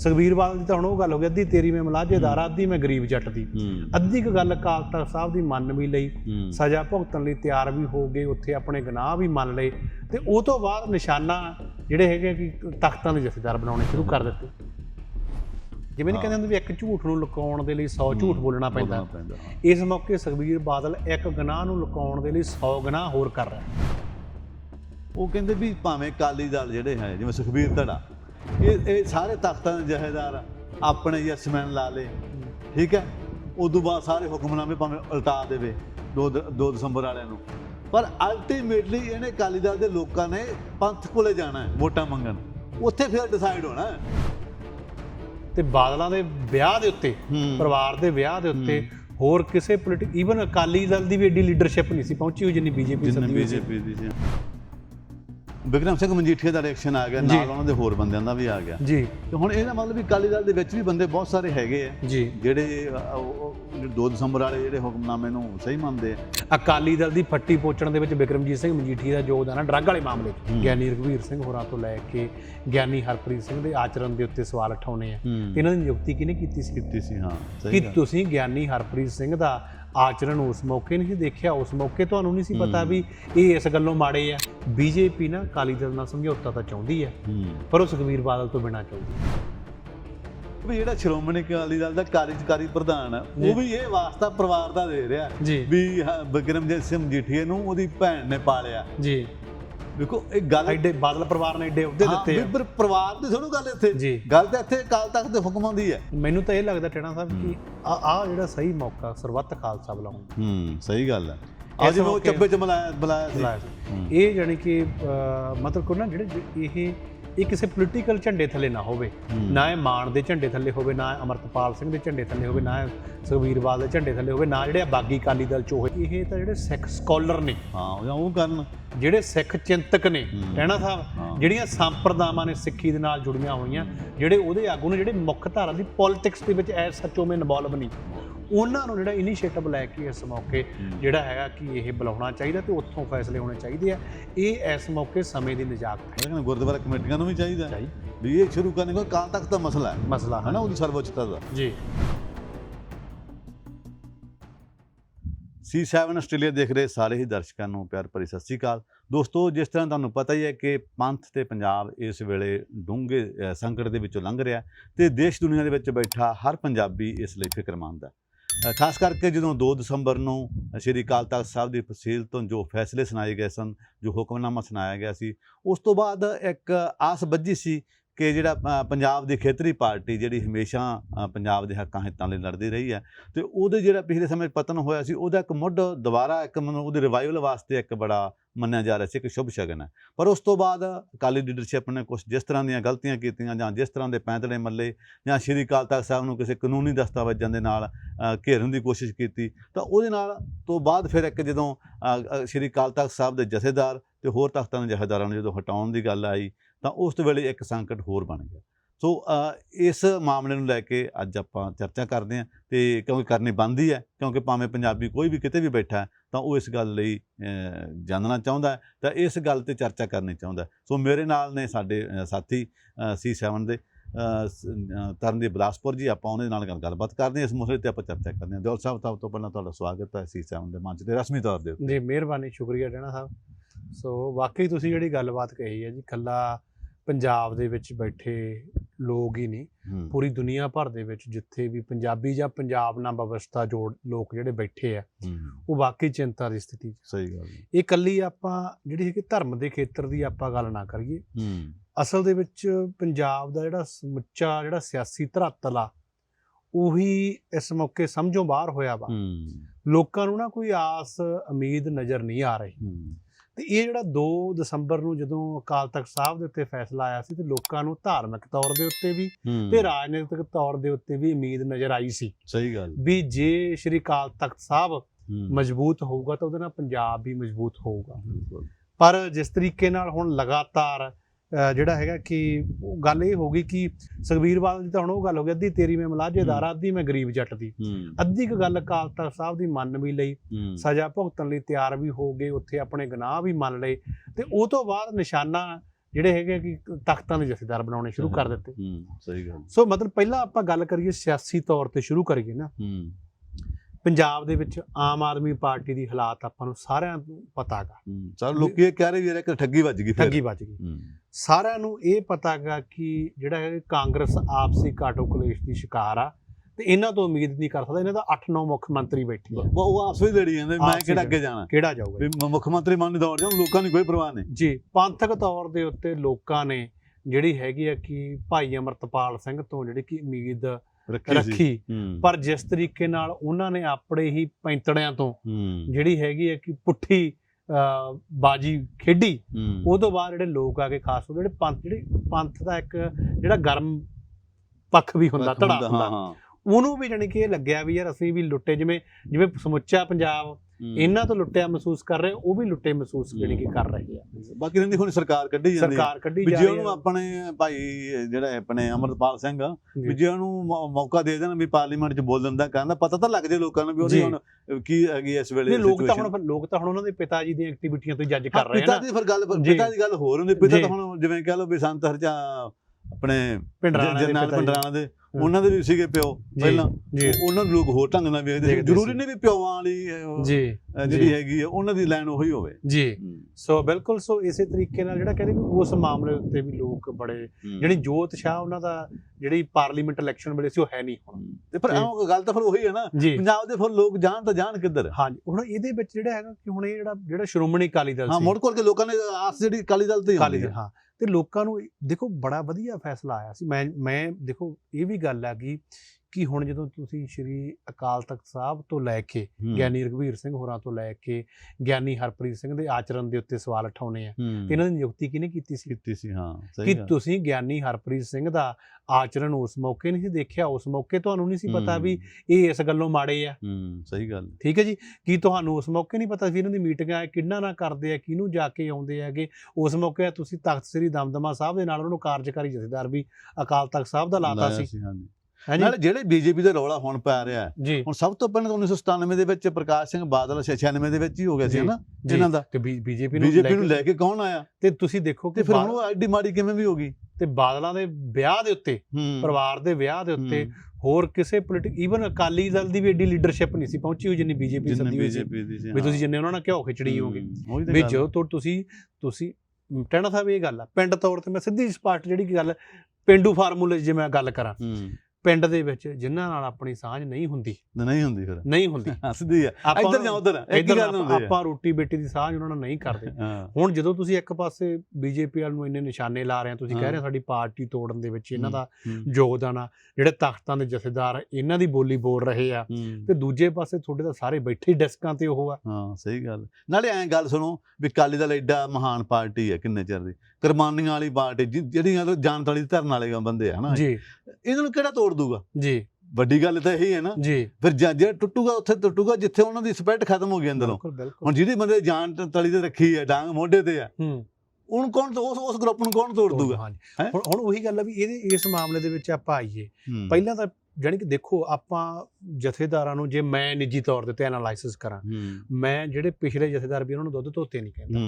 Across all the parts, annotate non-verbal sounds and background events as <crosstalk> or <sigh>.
ਸੁਖਬੀਰ ਬਾਦਲ ਦੀ ਤਾਂ ਹੁਣ ਉਹ ਗੱਲ ਹੋ ਗਈ ਅੱਧੀ ਤੇਰੀ ਮੈਂ ਮਲਾਜੇਦਾਰ ਅੱਧੀ ਮੈਂ ਗਰੀਬ ਜੱਟ ਦੀ। ਅੱਧੀ ਕੁ ਗੱਲ ਅਕਾਲ ਤਖਤ ਸਾਹਿਬ ਦੀ ਮੰਨ ਵੀ ਲਈ ਸਜ਼ਾ ਭੁਗਤਣ ਲਈ ਤਿਆਰ ਵੀ ਹੋ ਗਏ ਉੱਥੇ ਆਪਣੇ ਗੁਨਾਹ ਵੀ ਮੰਨ ਲਏ ਤੇ ਉਹ ਤੋਂ ਬਾਅਦ ਨਿਸ਼ਾਨਾ ਜਿਹੜੇ ਹੈਗੇ ਕਿ ਤਖਤਾਂ ਦੇ ਜਥੇਦਾਰ ਬਣਾਉਣੇ ਸ਼ੁਰੂ ਕਰ ਦਿੱਤੇ। ਜਿਵੇਂ ਨਹੀਂ ਕਹਿੰਦੇ ਹੁੰਦੇ ਵੀ ਇੱਕ ਝੂਠ ਨੂੰ ਲੁਕਾਉਣ ਦੇ ਲਈ 100 ਝੂਠ ਬੋਲਣਾ ਪੈਂਦਾ। ਇਸ ਮੌਕੇ ਸੁਖਬੀਰ ਬਾਦਲ ਇੱਕ ਗੁਨਾਹ ਨੂੰ ਲੁਕਾਉਣ ਦੇ ਲਈ 100 ਗੁਨਾਹ ਹੋਰ ਕਰ ਰਿਹਾ। ਉਹ ਕਹਿੰਦੇ ਵੀ ਭਾਵੇਂ ਕਾਲੀ ਦਲ ਜਿਹੜੇ ਹੈ ਜਿਵੇਂ ਸੁਖਬੀਰ ਧੜਾ ਇਹ ਇਹ ਸਾਰੇ ਤਖਤਾਂ ਦੇ ਜਹੇਦਾਰ ਆਪਣੇ ਯਸਮੈਨ ਲਾ ਲੇ ਠੀਕ ਹੈ? ਉਦੋਂ ਬਾਅਦ ਸਾਰੇ ਹੁਕਮਨਾਮੇ ਭਾਵੇਂ ਉਲਟਾ ਦੇਵੇ 2 2 ਦਸੰਬਰ ਵਾਲਿਆਂ ਨੂੰ। ਪਰ ਅਲਟੀਮੇਟਲੀ ਇਹਨੇ ਕਾਲੀ ਦਲ ਦੇ ਲੋਕਾਂ ਨੇ ਪੰਥ ਕੋਲੇ ਜਾਣਾ ਹੈ ਵੋਟਾਂ ਮੰਗਣ। ਉੱਥੇ ਫਿਰ ਡਿਸਾਈਡ ਹੋਣਾ ਤੇ ਬਾਦਲਾਂ ਦੇ ਵਿਆਹ ਦੇ ਉੱਤੇ। ਪਰਿਵਾਰ ਦੇ ਵਿਆਹ ਦੇ ਉੱਤੇ ਹੋਰ ਕਿਸੇ ਪੋਲੀਟਿਕ ਈਵਨ ਅਕਾਲੀ ਦਲ ਦੀ ਵੀ ਏਡੀ ਲੀਡਰਸ਼ਿਪ ਨਹੀਂ ਸੀ ਪਹੁੰਚੀ ਹੋਈ ਜਿੰਨੀ ਬੀਜੇਪੀ ਦੀ ਸੀ। ਵਿਕਰਮ ਸਿੰਘ ਮਜੀਠੀਆ ਦਾ ਰਿਐਕਸ਼ਨ ਆ ਗਿਆ ਨਾਲ ਉਹਨਾਂ ਦੇ ਹੋਰ ਬੰਦਿਆਂ ਦਾ ਵੀ ਆ ਗਿਆ। ਜੀ। ਤੇ ਹੁਣ ਇਹਦਾ ਮਤਲਬ ਵੀ ਕਾਲੀ ਦਲ ਦੇ ਵਿੱਚ ਵੀ ਬੰਦੇ ਬਹੁਤ ਸਾਰੇ ਹੈਗੇ ਆ। ਜੀ। ਜਿਹੜੇ ਅਹ, ਉਹ- ਉਹ 2 ਦਸੰਬਰ ਵਾਲੇ ਜਿਹੜੇ ਹੁਕਮਨਾਮੇ ਨੂੰ ਸਹੀ ਮੰਨਦੇ ਆ। ਅਕਾਲੀ ਦਲ ਦੀ ਫੱਟੀ ਪੋਚਣ ਦੇ ਵਿੱਚ ਬਿਕਰਮਜੀਤ ਸਿੰਘ ਮਜੀਠੀ ਦਾ ਯੋਗਦਾਨ ਹੈ ਡਰੱਗ ਵਾਲੇ ਮਾਮਲੇ। ਗਿਆਨੀ ਰਘਵੀਰ ਸਿੰਘ ਹੋਰਾਂ ਤੋਂ ਲੈ ਕੇ ਗਿਆਨੀ ਹਰਪ੍ਰੀਤ ਸਿੰਘ ਦੇ ਆਚਰਣ ਦੇ ਉੱਤੇ ਸਵਾਲ ਉਠਾਉਣੇ ਆ। ਇਹਨਾਂ ਦੀ ਨਿਯੁਕਤੀ ਕਿਹਨੇ ਕੀਤੀ ਸੀ? ਕੀਤੀ ਸੀ ਹਾਂ ਕਿ ਤੁਸੀਂ ਗਿਆਨੀ ਹਰਪ੍ਰੀਤ ਸਿੰਘ ਦਾ ਆਚਰਣ ਉਸ ਮੌਕੇ ਨਹੀਂ ਸੀ ਦੇਖਿਆ ਉਸ ਮੌਕੇ ਤੁਹਾਨੂੰ ਨਹੀਂ ਸੀ ਪਤਾ ਵੀ ਇਹ ਇਸ ਗੱਲੋਂ ਮਾੜੇ ਆ। ਬੀਜੇਪੀ ਨਾ ਅਕਾਲੀ ਦਲ ਨਾਲ ਸਮਝੌਤਾ ਤਾਂ ਚਾਹੁੰਦੀ ਹੈ। ਪਰ ਉਹ ਸੁਖਬੀਰ ਬਾਦਲ ਤੋਂ ਬਿਨਾਂ ਚਾਹੁੰਦੀ। ਹੈ। ਵੀ ਜਿਹੜਾ ਸ਼੍ਰੋਮਣੀ ਅਕਾਲੀ ਦਲ ਦਾ ਕਾਰਜਕਾਰੀ ਪ੍ਰਧਾਨ ਆ। ਉਹ ਵੀ ਇਹ ਵਾਸਤਾ ਪਰਿਵਾਰ ਦਾ ਦੇ ਰਿਹਾ। ਵੀ ਬਿਕਰਮਜੀਤ ਸਿੰਘ ਮਜੀਠੀਆ ਨੂੰ ਉਹਦੀ ਭੈਣ ਨੇ ਪਾਲਿਆ। ਜੀ। ਦੇਖੋ ਇਹ ਗੱਲ ਐਡੇ ਬਾਦਲ ਪਰਿਵਾਰ ਨੇ ਐਡੇ ਅਹੁਦੇ ਦਿੱਤੇ ਆ। ਪਰ ਪਰਿਵਾਰ ਦੀ ਥੋੜ੍ਹੀ ਗੱਲ ਇੱਥੇ। ਗੱਲ ਤਾਂ ਇੱਥੇ ਕਾਲ ਤੱਕ ਦੇ ਹੁਕਮਾਂ ਦੀ ਹੈ। ਮੈਨੂੰ ਤਾਂ ਇਹ ਲੱਗਦਾ ਟੇਣਾ ਸਾਹਿਬ ਕਿ ਆ ਆ ਜਿਹੜਾ ਸਹੀ ਮੌਕਾ ਸਰਬੱਤ ਖਾਲਸਾ ਬੁਲਾਉਣ ਹੂੰ ਸਹੀ ਗੱਲ ਹੈ। ਅੱਜ ਉਹ ਚੱਬੇ ਚ ਬੁਲਾਇਆ ਬੁਲਾਇਆ। ਇਹ ਜਾਣੀ ਕਿ ਮਤਲਬ ਕੋ ਨਾ ਜਿਹੜੇ ਇਹ ਇਹ ਕਿਸੇ ਪੋਲੀਟੀਕਲ ਝੰਡੇ ਥੱਲੇ ਨਾ ਹੋਵੇ। ਨਾ ਇਹ ਮਾਨ ਦੇ ਝੰਡੇ ਥੱਲੇ ਹੋਵੇ ਨਾ ਅਮਰਤਪਾਲ ਸਿੰਘ ਦੇ ਝੰਡੇ ਥੱਲੇ ਹੋਵੇ ਨਾ ਇਹ ਸੁਖਬੀਰ ਬਾਦਲ ਦੇ ਝੰਡੇ ਥੱਲੇ ਹੋਵੇ ਨਾ ਜਿਹੜੇ ਬਾਗੀ ਅਕਾਲੀ ਦਲ ਚ ਹੋਏ। ਇਹ ਤਾਂ ਜਿਹੜੇ ਸਿੱਖ ਸਕਾਲਰ ਨੇ। ਹਾਂ ਉਹ- ਕਰਨ। ਜਿਹੜੇ ਸਿੱਖ ਚਿੰਤਕ ਨੇ। ਰਹਿਣਾ। ਸਾਹਿਬ ਜਿਹੜੀਆਂ ਸੰਪਰਦਾਵਾਂ ਨੇ ਸਿੱਖੀ ਦੇ ਨਾਲ ਜੁੜੀਆਂ ਹੋਈਆਂ ਜਿਹੜੇ ਉਹਦੇ ਆਗੂ ਨੇ ਜਿਹੜੇ ਮੁੱਖ ਧਾਰਾ ਦੀ ਪੋਲਿਟਿਕਸ ਦੇ ਵਿੱਚ ਐ ਸੱਚੋ ਮੈਂ ਇਨਵੋਲਵ ਨਹੀਂ। ਉਹਨਾਂ ਨੂੰ ਜਿਹੜਾ ਇਨੀਸ਼ੀਏਟਿਵ ਲੈ ਕੇ ਇਸ ਮੌਕੇ ਜਿਹੜਾ ਹੈਗਾ ਕਿ ਇਹ ਬੁਲਾਉਣਾ ਚਾਹੀਦਾ ਤੇ ਉੱਥੋਂ ਫੈਸਲੇ ਹੋਣੇ ਚਾਹੀਦੇ ਆ। ਇਹ ਇਸ ਮੌਕੇ ਸਮੇਂ ਦੀ ਨਜਾਕਤ ਹੈ। ਗੁਰਦੁਆਰਾ ਕਮੇਟੀਆਂ ਨੂੰ ਵੀ ਚਾਹੀਦਾ ਵੀ ਇਹ ਸ਼ੁਰੂ ਕਰਨੇ ਕੋਈ ਕਾਲ ਤੱਕ ਦਾ ਮਸਲਾ ਹੈ। ਮਸਲਾ ਹੈ। ਨਾ ਉਹਦੀ ਸਰਵਉੱਚਤਾ ਦਾ। ਜੀ। C7 ਆਸਟ੍ਰੇਲੀਆ ਦੇਖ ਰਹੇ ਸਾਰੇ ਹੀ ਦਰਸ਼ਕਾਂ ਨੂੰ ਪਿਆਰ ਭਰੀ ਸਤਿ ਸ੍ਰੀ ਅਕਾਲ। ਦੋਸਤੋ ਜਿਸ ਤਰ੍ਹਾਂ ਤੁਹਾਨੂੰ ਪਤਾ ਹੀ ਹੈ ਕਿ ਪੰਥ ਤੇ ਪੰਜਾਬ ਇਸ ਵੇਲੇ ਡੂੰਘੇ ਸੰਕਟ ਦੇ ਵਿੱਚੋਂ ਲੰਘ ਰਿਹਾ ਤੇ ਦੇਸ਼ ਦੁਨੀਆ ਦੇ ਵਿੱਚ ਬੈਠਾ ਹਰ ਪੰਜਾਬੀ ਇਸ ਲਈ ਫਿਕਰਮੰਦ ਹੈ। ਖਾਸ ਕਰਕੇ ਜਦੋਂ 2 ਦਸੰਬਰ ਨੂੰ ਸ਼੍ਰੀ ਅਕਾਲ ਤਖਤ ਸਾਹਿਬ ਦੀ ਤਹਿਸੀਲ ਤੋਂ ਜੋ ਫੈਸਲੇ ਸੁਣਾਏ ਗਏ ਸਨ, ਜੋ ਹੁਕਮਨਾਮਾ ਸੁਣਾਇਆ ਗਿਆ ਸੀ, ਉਸ ਤੋਂ ਬਾਅਦ ਇੱਕ ਆਸ ਬੱਝੀ ਸੀ ਕਿ ਜਿਹੜਾ ਪੰਜਾਬ ਦੀ ਖੇਤਰੀ ਪਾਰਟੀ ਜਿਹੜੀ ਹਮੇਸ਼ਾ ਪੰਜਾਬ ਦੇ ਹੱਕਾਂ ਹਿੱਤਾਂ ਲਈ ਲੜਦੀ ਰਹੀ ਹੈ ਤੇ ਉਹਦੇ ਜਿਹੜਾ ਪਿਛਲੇ ਸਮੇਂ 'ਚ ਪਤਨ ਹੋਇਆ ਸੀ, ਉਹਦਾ ਇੱਕ ਮੁੱਢ ਦੁਬਾਰਾ ਇੱਕ ਮਨ ਉਹਦੇ ਰਿਵਾਈਵਲ ਵਾਸਤੇ ਇੱਕ ਬੜਾ ਮੰਨਿਆ ਜਾ ਰਿਹਾ ਸੀ ਕਿ ਸ਼ੁਭ ਸ਼ਗਨ ਹੈ। ਪਰ ਉਸ ਤੋਂ ਬਾਅਦ ਅਕਾਲੀ ਲੀਡਰਸ਼ਿਪ ਨੇ ਕੁਝ ਜਿਸ ਤਰ੍ਹਾਂ ਦੀਆਂ ਗਲਤੀਆਂ ਕੀਤੀਆਂ ਜਾਂ ਜਿਸ ਤਰ੍ਹਾਂ ਦੇ ਪੈਂਤੜੇ ਮੱਲੇ ਜਾਂ ਸ਼੍ਰੀ ਅਕਾਲ ਤਖਤ ਸਾਹਿਬ ਨੂੰ ਕਿਸੇ ਕਾਨੂੰਨੀ ਦਸਤਾਵੇਜ਼ਾਂ ਦੇ ਨਾਲ ਘੇਰਨ ਦੀ ਕੋਸ਼ਿਸ਼ ਕੀਤੀ, ਤਾਂ ਉਹਦੇ ਨਾਲ ਤੋਂ ਬਾਅਦ ਫਿਰ ਇੱਕ ਜਦੋਂ ਸ਼੍ਰੀ ਅਕਾਲ ਤਖਤ ਸਾਹਿਬ ਦੇ ਜਥੇਦਾਰ ਤੇ ਹੋਰ ਤਖਤਾਂ ਦੇ ਜਥੇਦਾਰਾਂ ਨੂੰ ਜਦੋਂ ਹਟਾਉਣ ਦੀ ਗੱਲ ਆਈ ਤਾਂ ਉਸ ਵੇਲੇ ਇੱਕ ਸੰਕਟ ਹੋਰ ਬਣ ਗਿਆ। ਸੋ ਇਸ ਮਾਮਲੇ ਨੂੰ ਲੈ ਕੇ ਅੱਜ ਆਪਾਂ ਚਰਚਾ ਕਰਦੇ ਹਾਂ ਤੇ ਕਿਉਂਕਿ ਕਰਨੀ ਬਣਦੀ ਹੈ ਕਿਉਂਕਿ ਭਾਵੇਂ ਪੰਜਾਬੀ ਕੋਈ ਵੀ ਕਿਤੇ ਵੀ ਬੈਠਾ ਤਾਂ ਉਹ ਇਸ ਗੱਲ ਲਈ ਜਾਣਨਾ ਚਾਹੁੰਦਾ ਤਾਂ ਇਸ ਗੱਲ ਤੇ ਚਰਚਾ ਕਰਨੀ ਚਾਹੁੰਦਾ ਸੋ ਮੇਰੇ ਨਾਲ ਨੇ ਸਾਡੇ ਅ, ਸਾਥੀ C7 ਦੇ ਅ, ਸ- ਤਰਨਦੀਪ ਬਲਾਸਪੁਰ ਜੀ ਆਪਾਂ ਉਹਨਾਂ ਦੇ ਨਾਲ ਗੱਲਬਾਤ ਕਰਦੇ ਹਾਂ ਇਸ ਮਸਲੇ ਤੇ ਆਪਾਂ ਚਰਚਾ ਕਰਦੇ ਹਾਂ। ਦਿਓਲ ਸਾਹਿਬ ਸਭ ਤੋਂ ਪਹਿਲਾਂ ਤੁਹਾਡਾ ਸਵਾਗਤ ਹੈ C7 ਦੇ ਮੰਚ ਤੇ ਰਸਮੀ ਤੌਰ 'ਤੇ ਜੀ ਮਿਹਰਬਾਨੀ ਸ਼ੁਕਰੀਆ ਡੈਣਾ ਸਾਹਿਬ। ਸੋ ਵਾਕਈ ਤੁਸੀਂ ਜਿਹੜੀ ਗੱਲਬਾਤ ਕਹੀ ਹੈ ਜੀ ਕੱਲਾ ਪੰਜਾਬ ਦੇ ਵਿੱਚ ਬੈਠੇ ਲੋਕ ਹੀ ਨਹੀਂ ਪੂਰੀ ਦੁਨੀਆ ਭਰ ਦੇ ਵਿੱਚ ਜਿੱਥੇ ਵੀ ਪੰਜਾਬੀ ਜਾਂ ਪੰਜਾਬ ਨਾਲ ਵਿਵਸਥਾ ਜੋੜ ਲੋਕ ਜਿਹੜੇ ਬੈਠੇ ਆ ਉਹ ਵਾਕਈ ਚਿੰਤਾ ਦੀ ਸਥਿਤੀ ਸਹੀ ਗੱਲ। ਇਹ ਕੱਲੀ ਆਪਾਂ ਜਿਹੜੀ ਹੈ ਕਿ ਧਰਮ ਦੇ ਖੇਤਰ ਦੀ ਆਪਾਂ ਗੱਲ ਨਾ ਕਰੀਏ। ਅਸਲ ਦੇ ਵਿੱਚ ਪੰਜਾਬ ਦਾ ਜਿਹੜਾ ਸਮੁੱਚਾ ਜਿਹੜਾ ਸਿਆਸੀ ਧਰਾਤਲ ਆ ਉਹੀ ਇਸ ਮੌਕੇ ਸਮਝੋਂ ਬਾਹਰ ਹੋਇਆ ਵਾ। ਲੋਕਾਂ ਨੂੰ ਨਾ ਕੋਈ ਆਸ ਉਮੀਦ ਨਜ਼ਰ ਨਹੀਂ ਆ ਰਹੀ। ਤੇ ਇਹ ਜਿਹੜਾ 2 ਦਸੰਬਰ ਨੂੰ ਜਦੋਂ ਅਕਾਲ ਤਖਤ ਸਾਹਿਬ ਦੇ ਉੱਤੇ ਫੈਸਲਾ ਆਇਆ ਸੀ ਤੇ ਲੋਕਾਂ ਨੂੰ ਧਾਰਮਿਕ ਤੌਰ ਦੇ ਉੱਤੇ ਵੀ ਤੇ ਰਾਜਨੀਤਿਕ ਤੌਰ ਦੇ ਉੱਤੇ ਵੀ ਉਮੀਦ ਨਜ਼ਰ ਆਈ ਸੀ ਸਹੀ ਗੱਲ। ਵੀ ਜੇ ਸ਼੍ਰੀ ਅਕਾਲ ਤਖਤ ਸਾਹਿਬ ਮਜ਼ਬੂਤ ਹੋਊਗਾ ਤਾਂ ਉਹਦੇ ਨਾਲ ਪੰਜਾਬ ਵੀ ਮਜ਼ਬੂਤ ਹੋਊਗਾ। ਬਿਲਕੁਲ। ਪਰ ਜਿਸ ਤਰੀਕੇ ਨਾਲ ਹੁਣ ਲਗਾਤਾਰ ਜਿਹੜਾ ਹੈਗਾ ਕਿ ਉਹ ਗੱਲ ਇਹ ਹੋ ਗਈ ਕਿ ਸੁਖਬੀਰ ਬਾਦਲ ਦੀ ਤਾਂ ਹੁਣ ਉਹ ਗੱਲ ਹੋ ਗਈ ਅੱਧੀ ਤੇਰੀ ਮੈਂ ਮਲਾਜੇਦਾਰ ਅੱਧੀ ਮੈਂ ਗਰੀਬ ਜੱਟ ਦੀ। ਅੱਧੀ ਕੁ ਗੱਲ ਅਕਾਲ ਤਖਤ ਸਾਹਿਬ ਦੀ ਮੰਨ ਵੀ ਲਈ ਸਜ਼ਾ ਭੁਗਤਣ ਲਈ ਤਿਆਰ ਵੀ ਹੋ ਗਏ ਉੱਥੇ ਆਪਣੇ ਗੁਨਾਹ ਵੀ ਮੰਨ ਲਏ ਤੇ ਉਹ ਤੋਂ ਬਾਅਦ ਨਿਸ਼ਾਨਾ ਜਿਹੜੇ ਹੈਗੇ ਕਿ ਤਖਤਾਂ ਦੇ ਜਥੇਦਾਰ ਬਣਾਉਣੇ ਸ਼ੁਰੂ ਕਰ ਦਿੱਤੇ। ਹੂੰ ਸਹੀ ਗੱਲ। ਸੋ ਮਤਲਬ ਪਹਿਲਾਂ ਆਪਾਂ ਗੱਲ ਕਰੀਏ ਸਿਆਸੀ ਤੌਰ ਤੇ ਸ਼ੁਰੂ ਕਰੀਏ ਨਾ। ਹੂੰ। ਪੰਜਾਬ ਦੇ ਵਿੱਚ ਆਮ ਆਦਮੀ ਪਾਰਟੀ ਦੀ ਹਾਲਾਤ ਆਪਾਂ ਨੂੰ ਸਾਰਿਆਂ ਨੂੰ ਪਤਾ ਹੈਗਾ ਹੂੰ ਚਲ ਲੋਕੀ ਇਹ ਕਹਿ ਰਹੇ ਵੀ ਯਾਰ ਇੱਕ ਠੱਗੀ ਵੱਜ ਗਈ ਠੱਗੀ ਵੱਜ ਗਈ। ਸਾਰਿਆਂ ਨੂੰ ਇਹ ਪਤਾ ਹੈਗਾ ਕਿ ਜਿਹੜਾ ਹੈ ਕਾਂਗਰਸ ਆਪਸੀ ਕਾਟੋ ਕਲੇਸ਼ ਦੀ ਸ਼ਿਕਾਰ ਆ ਤੇ ਇਹਨਾਂ ਤੋਂ ਉਮੀਦ ਨਹੀਂ ਕਰ ਸਕਦਾ ਇਹਨਾਂ ਦਾ 8-9 ਮੁੱਖ ਮੰਤਰੀ ਬੈਠੇ ਆ। ਉਹ ਆਪਸ ਵਿੱਚ ਲੜੀ ਜਾਂਦੇ ਮੈਂ ਕਿਹੜਾ। ਅੱਗੇ ਜਾਣਾ? ਕਿਹੜਾ ਜਾਊਗਾ ਮੁੱਖ ਮੰਤਰੀ ਮੰਨ ਦੌੜ ਜਾਣ ਲੋਕਾਂ ਨੂੰ ਕੋਈ ਪਰਵਾਹ ਨਹੀਂ। ਜੀ ਪੰਥਕ ਤੌਰ ਦੇ ਉੱਤੇ ਲੋਕਾਂ ਨੇ ਜਿਹੜੀ ਹੈਗੀ ਆ ਕਿ ਭਾਈ ਅਮਰਤਪਾਲ ਸਿੰਘ ਤੋਂ ਜਿਹੜੀ ਕਿ ਉਮੀਦ ਰੱਖੀ ਪਰ ਜਿਸ ਤਰੀਕੇ ਨਾਲ ਉਹਨਾਂ ਨੇ ਆਪਣੇ ਹੀ ਪੈਂਤੜਿਆਂ ਤੋਂ ਜਿਹੜੀ ਹੈਗੀ ਹੈ ਕਿ ਪੁੱਠੀ ਬਾਜੀ ਖੇਡੀ ਉਹ ਤੋਂ ਬਾਅਦ ਜਿਹੜੇ ਲੋਕ ਆ ਕੇ ਖਾਸ ਤੌਰ ਜਿਹੜੇ ਪੰਥ ਜਿਹੜੇ ਪੰਥ ਦਾ ਇੱਕ ਜਿਹੜਾ ਗਰਮ ਪੱਖ ਵੀ ਹੁੰਦਾ ਧੜਾ ਹੁੰਦਾ ਉਹਨੂੰ ਵੀ ਜਾਣੀ ਕਿ ਇਹ ਲੱਗਿਆ ਵੀ ਯਾਰ ਅਸੀਂ ਵੀ ਲੁੱਟੇ ਜਿਵੇਂ ਜਿਵੇਂ ਸਮੁੱਚਾ ਪੰਜਾਬ। ਇਹਨਾਂ ਤੋਂ ਲੁੱਟਿਆ ਮਹਿਸੂਸ ਕਰ ਰਹੇ ਉਹ ਵੀ ਲੁੱਟੇ ਮਹਿਸੂਸ ਜਿਹੜੀ ਕਿ ਕਰ ਰਹੇ ਆ ਬਾਕੀ ਰਹਿੰਦੀ ਹੁਣ ਸਰਕਾਰ ਕੱਢੀ ਜਾਂਦੀ ਸਰਕਾਰ ਕੱਢੀ ਵੀ ਜਾ ਰਹੀ ਉਹਨੂੰ ਆਪਣੇ ਭਾਈ ਜਿਹੜਾ ਆਪਣੇ ਅਮਰਪਾਲ ਸਿੰਘ। ਵੀ ਜੇ ਉਹਨੂੰ ਮੌਕਾ ਦੇ ਦੇਣ ਵੀ ਪਾਰਲੀਮੈਂਟ 'ਚ ਬੋਲਣ ਦਾ ਕਹਿੰਦਾ ਪਤਾ ਤਾਂ ਲੱਗ ਜੇ ਲੋਕਾਂ ਨੂੰ ਵੀ ਉਹਦੀ। ਹੁਣ ਕੀ ਹੈਗੀ ਇਸ ਵੇਲੇ ਲੋਕ ਤਾਂ। ਹੁਣ ਲੋਕ ਤਾਂ ਹੁਣ ਉਹਨਾਂ ਦੇ ਪਿਤਾ ਜੀ ਦੀਆਂ ਐਕਟੀਵਿਟੀਆਂ ਤੋਂ ਜੱਜ ਕਰ ਰਹੇ ਆ ਪਿਤਾ ਦੀ ਫਿਰ ਗੱਲ। ਪਿਤਾ ਦੀ ਗੱਲ ਹੋਰ ਹੁੰਦੀ ਪਿਤਾ। ਤਾਂ ਹੁਣ ਜਿਵੇਂ ਕਹ ਲਓ ਵੀ ਸੰਤ ਹਰਜਾ ਆਪਣੇ ਪਿੰਡਰਾਣਾ ਦੇ। ਪਿੰਡਰਾਣਾ ਦੇ ਉਹਨਾਂ ਦੇ ਵੀ ਸੀਗੇ ਪਿਓ ਪਹਿਲਾਂ। ਉਹਨਾਂ ਨੂੰ ਲੋਕ ਹੋਰ ਢੰਗ ਨਾਲ ਵੇਖਦੇ ਸੀ। ਜ਼ਰੂਰੀ। ਨਹੀਂ ਵੀ ਪਿਓਾਂ ਵਾਲੀ ਜੀ ਜਿਹੜੀ ਹੈਗੀ ਆ ਉਹਨਾਂ ਦੀ ਲਾਈਨ ਉਹੀ ਹੋਵੇ। ਜੀ। ਸੋ ਬਿਲਕੁਲ ਸੋ ਇਸੇ ਤਰੀਕੇ ਨਾਲ ਜਿਹੜਾ ਕਹਿੰਦੇ ਵੀ ਉਸ ਮਾਮਲੇ ਉੱਤੇ ਵੀ ਲੋਕ ਬੜੇ ਜਿਹੜੀ ਜੋਤ ਸ਼ਾਹ ਉਹਨਾਂ ਦਾ ਜਿਹੜੀ ਪਾਰਲੀਮੈਂਟ ਇਲੈਕਸ਼ਨ ਵੇਲੇ ਸੀ ਉਹ ਹੈ ਨਹੀਂ ਹੁਣ। ਤੇ ਜੀ। ਆਹ ਗੱਲ ਤਾਂ ਫਿਰ ਉਹੀ ਹੈ ਨਾ। ਪੰਜਾਬ ਦੇ ਫਿਰ ਲੋਕ ਜਾਣ ਤਾਂ ਜਾਣ ਕਿੱਧਰ? ਹਾਂਜੀ। ਹੁਣ ਇਹਦੇ ਵਿੱਚ ਜਿਹੜਾ ਹੈਗਾ ਕਿ ਹੁਣ ਇਹ ਜਿਹੜਾ ਜਿਹੜਾ ਸ਼੍ਰੋਮਣੀ ਅਕਾਲੀ ਦਲ ਹਾਂ ਸੀ। ਮੁੜ ਕੋਲ ਕੇ ਲੋਕਾਂ ਨੇ ਆਸ ਜਿਹੜੀ ਅਕਾਲੀ ਦਲ ਤੇ ਹੀ। ਅਕਾਲੀ ਤੇ ਲੋਕਾਂ ਨੂੰ ਦੇਖੋ ਬੜਾ ਵਧੀਆ ਫੈਸਲਾ ਆਇਆ ਸੀ। ਮੈਂ ਮੈਂ ਦੇਖੋ ਇਹ ਵੀ ਗੱਲ ਆ ਗਈ ਕਿ ਹੁਣ ਜਦੋਂ ਤੁਸੀਂ ਸ਼੍ਰੀ ਅਕਾਲ ਤਖਤ ਸਾਹਿਬ ਤੋਂ ਲੈ ਕੇ ਗਿਆਨੀ ਰਘਵੀਰ ਸਿੰਘ ਹੋਰਾਂ ਤੋਂ ਲੈ ਕੇ ਗਿਆਨੀ ਹਰਪ੍ਰੀਤ ਸਿੰਘ ਦੇ ਆਚਰਣ ਦੇ ਉੱਤੇ ਸਵਾਲ ਉਠਾਉਣੇ ਆ ਤੇ ਇਹਨਾਂ ਦੀ ਨਿਯੁਕਤੀ ਕਿਹਨੇ ਕੀਤੀ ਸੀ? ਕੀਤੀ ਸੀ ਹਾਂ ਕਿ ਸਹੀ ਗੱਲ। ਤੁਸੀਂ ਗਿਆਨੀ ਹਰਪ੍ਰੀਤ ਸਿੰਘ ਦਾ ਆਚਰਣ ਉਸ ਮੌਕੇ ਨਹੀਂ ਸੀ ਦੇਖਿਆ ਉਸ ਮੌਕੇ ਤੁਹਾਨੂੰ ਨਹੀਂ ਸੀ ਪਤਾ ਵੀ ਇਹ ਇਸ ਗੱਲੋਂ ਮਾੜੇ ਆ? ਹੂੰ ਸਹੀ ਗੱਲ। ਠੀਕ ਹੈ ਜੀ ਕੀ ਤੁਹਾਨੂੰ ਉਸ ਮੌਕੇ ਨਹੀਂ ਪਤਾ ਸੀ ਇਹਨਾਂ ਦੀ ਮੀਟਿੰਗਾਂ ਕਿੰਨਾ ਨਾ ਕਰਦੇ ਆ ਕਿਹਨੂੰ ਜਾ ਕੇ ਆਉਂਦੇ ਹੈਗੇ? ਉਸ ਮੌਕੇ ਤੁਸੀਂ ਤਖਤ ਸ੍ਰੀ ਦਮਦਮਾ ਸਾਹਿਬ ਦੇ ਨਾਲ ਉਹਨਾਂ ਨੂੰ ਕਾਰਜਕਾਰੀ ਜਥੇਦਾਰ ਵੀ ਅਕਾਲ ਤਖਤ ਸਾਹਿਬ ਦਾ ਲਾਤਾ ਸੀ ਹਾਂਜੀ। ਨਾਲੇ ਜਿਹੜੇ ਬੀਜੇਪੀ ਦਾ ਰੌਲਾ ਹੁਣ ਪੈ ਰਿਹਾ ਹੈ, ਹੁਣ ਸਭ ਤੋਂ ਪਹਿਲਾਂ ਤਾਂ 1997 ਦੇ ਵਿੱਚ ਪ੍ਰਕਾਸ਼ ਸਿੰਘ ਬਾਦਲ 96 ਦੇ ਵਿੱਚ ਹੀ ਹੋ ਗਿਆ ਸੀ ਹਨਾ। ਇਹਨਾਂ ਦਾ। ਤੇ ਬੀਜੇਪੀ ਨੂੰ ਬੀਜੇਪੀ ਨੂੰ ਲੈ ਕੇ ਕੌਣ ਆਇਆ? ਤੇ ਤੁਸੀਂ ਦੇਖੋ ਕਿ ਫਿਰ ਉਹ ਐਡੀ ਮਾੜੀ ਕਿਵੇਂ ਵੀ ਹੋ ਗਈ? ਤੇ ਬਾਦਲਾਂ ਦੇ ਵਿਆਹ ਦੇ ਉੱਤੇ ਪਰਿਵਾਰ ਦੇ ਵਿਆਹ ਦੇ ਉੱਤੇ ਹੋਰ ਕਿਸੇ ਪੋਲੀਟਿਕ ਈਵਨ ਅਕਾਲੀ ਦਲ ਦੀ ਵੀ ਐਡੀ ਲੀਡਰਸ਼ਿਪ ਨਹੀਂ ਸੀ ਪਹੁੰਚੀ ਹੋਈ ਜਿੰਨੀ ਬੀਜੇਪੀ ਸੱਦੀ ਹੋਈ ਸੀ। ਵੀ ਤੁਸੀਂ। ਜਿੰਨੇ ਉਹਨਾਂ ਨਾਲ ਘਿਓ ਖਿਚੜੀ ਹੋਗੇ ਵੀ ਜੋ ਤੋਂ ਤੁਸੀਂ ਤੁਸੀਂ ਟੈਣਾ ਸਾਹਿਬ ਇਹ ਗੱਲ ਆ ਪਿੰਡ ਤੌਰ ਤੇ ਮੈਂ ਸਿੱਧੀ ਸਪਸ਼ਟ ਜਿਹੜੀ ਗੱਲ ਪਿੰਡੂ ਫਾਰਮੂਲੇ ਜੇ ਮੈਂ ਗੱਲ ਕਰਾਂ ਪਿੰਡ ਦੇ ਵਿੱਚ ਜਿਨ੍ਹਾਂ ਨਾਲ ਆਪਣੀ ਸਾਂਝ ਨਹੀਂ ਹੁੰਦੀ। ਨਹੀਂ ਹੁੰਦੀ ਫਿਰ। ਨਹੀਂ ਹੁੰਦੀ। ਹਾਂ, ਸਿੱਧੀ ਆ ਇੱਧਰ ਜਾਂ ਉੱਧਰ? ਇੱਕ ਗੱਲ ਹੁੰਦੀ ਹੈ ਆਪਾਂ ਰੋਟੀ ਬੇਟੀ ਦੀ ਸਾਂਝ ਉਹਨਾਂ ਨਾਲ ਨਹੀਂ ਕਰਦੇ। <laughs> ਹੁਣ ਜਦੋਂ ਤੁਸੀਂ ਇੱਕ ਪਾਸੇ ਬੀਜੇਪੀ ਵਾਲ ਨੂੰ ਇੰਨੇ ਨਿਸ਼ਾਨੇ ਲਾ ਰਹੇ ਹੋ ਤੁਸੀਂ ਕਹਿ। ਰਹੇ ਸਾਡੀ ਪਾਰਟੀ ਤੋੜਨ ਦੇ ਵਿੱਚ ਇਹਨਾਂ ਦਾ ਯੋਗਦਾਨ ਆ ਜਿਹੜੇ ਤਖਤਾਂ ਦੇ ਜਥੇਦਾਰ ਇਹਨਾਂ ਦੀ ਬੋਲੀ ਬੋਲ ਰਹੇ ਆ। ਤੇ ਦੂਜੇ ਪਾਸੇ ਤੁਹਾਡੇ ਤਾਂ ਸਾਰੇ ਬੈਠੇ ਡੈਸਕਾਂ ਤੇ ਉਹ ਆ। ਹਾਂ ਸਹੀ ਗੱਲ। ਨਾਲੇ ਐਂ ਗੱਲ ਸੁਣੋ ਵੀ ਅਕਾਲੀ ਦਲ ਐਡਾ ਮਹਾਨ ਪਾਰਟੀ ਹੈ ਕਿੰਨੇ ਚਿਰ ਦੀ। ਕੁਰਬਾਨੀਆਂ ਵਾਲੀ ਪਾਰਟੀ ਜਿਹੜੀਆਂ ਜਾਨ ਤਲੀ ਧਰਨ ਵਾਲੇ ਬੰਦੇ ਆ ਹਨਾ ਜੀ। ਇਹਨਾਂ ਨੂੰ ਕਿਹੜਾ ਤੋੜ ਦੂਗਾ? ਜੀ। ਵੱਡੀ ਗੱਲ ਤਾਂ ਇਹੀ ਹੈ ਨਾ। ਜੀ। ਫਿਰ ਜਾਂ ਜਿਹੜਾ ਟੁੱਟੂਗਾ ਉੱਥੇ ਟੁੱਟੂਗਾ ਜਿੱਥੇ ਉਹਨਾਂ ਦੀ ਸਪੈਟ ਖਤਮ ਹੋ ਗਈ ਅੰਦਰੋਂ। ਹੁਣ ਜਿਹਦੀ ਬੰਦੇ ਜਾਨ ਤਲੀ ਤੇ ਰੱਖੀ ਹੈ ਡਾਂਗ ਮੋਢੇ ਤੇ ਆ ਹੂੰ। ਉਹਨੂੰ ਕੌਣ ਉਸ ਉਸ ਗਰੁੱਪ ਨੂੰ ਕੌਣ ਤੋੜ ਦੂਗਾ? ਹੁਣ ਉਹੀ ਗੱਲ ਆ ਵੀ ਇਹਦੇ ਇਸ ਮਾਮਲੇ ਦੇ ਵਿੱਚ ਆਪਾਂ ਆਈਏ। ਪਹਿਲਾਂ ਤਾਂ ਜਾਣੀ ਕਿ ਦੇਖੋ ਆਪਾਂ ਜਥੇਦਾਰਾਂ ਨੂੰ ਜੇ ਮੈਂ ਨਿੱਜੀ ਤੌਰ ਤੇ ਐਨਾਲਾਈਸਿਸ ਕਰਾਂ ਮੈਂ ਜਿਹੜੇ ਪਿਛਲੇ ਜਥੇਦਾਰ ਵੀ ਉਹਨਾਂ ਨੂੰ ਦੁੱਧ ਧੋਤੇ ਨਹੀਂ ਕਹਿੰਦਾ।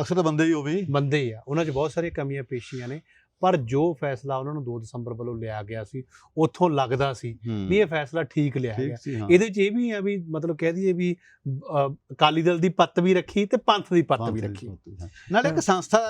ਅਕਸਰ ਤਾਂ ਬੰਦੇ ਹੀ ਉਹ ਵੀ। ਬੰਦੇ ਹੀ ਆ। ਉਹਨਾਂ 'ਚ ਬਹੁਤ ਸਾਰੀਆਂ ਕਮੀਆਂ ਪੇਸ਼ੀਆਂ ਨੇ। ਪਰ ਜੋ ਫੈਸਲਾ ਉਹਨਾਂ ਨੂੰ 2 ਦਸੰਬਰ ਵੱਲੋਂ ਲਿਆ ਗਿਆ ਸੀ ਉੱਥੋਂ ਲੱਗਦਾ ਸੀ ਵੀ ਇਹ ਫੈਸਲਾ ਠੀਕ ਲਿਆ ਗਿਆ। ਇਹਦੇ 'ਚ ਇਹ ਵੀ ਆ ਵੀ ਮਤਲਬ ਕਹਿ ਦਈਏ ਵੀ ਅਕਾਲੀ ਦਲ ਦੀ ਪੱਤ ਵੀ ਰੱਖੀ ਤੇ ਪੰਥ ਦੀ ਪੱਤ ਵੀ ਰੱਖੀ। ਨਾਲੇ ਇੱਕ ਸੰਸਥਾ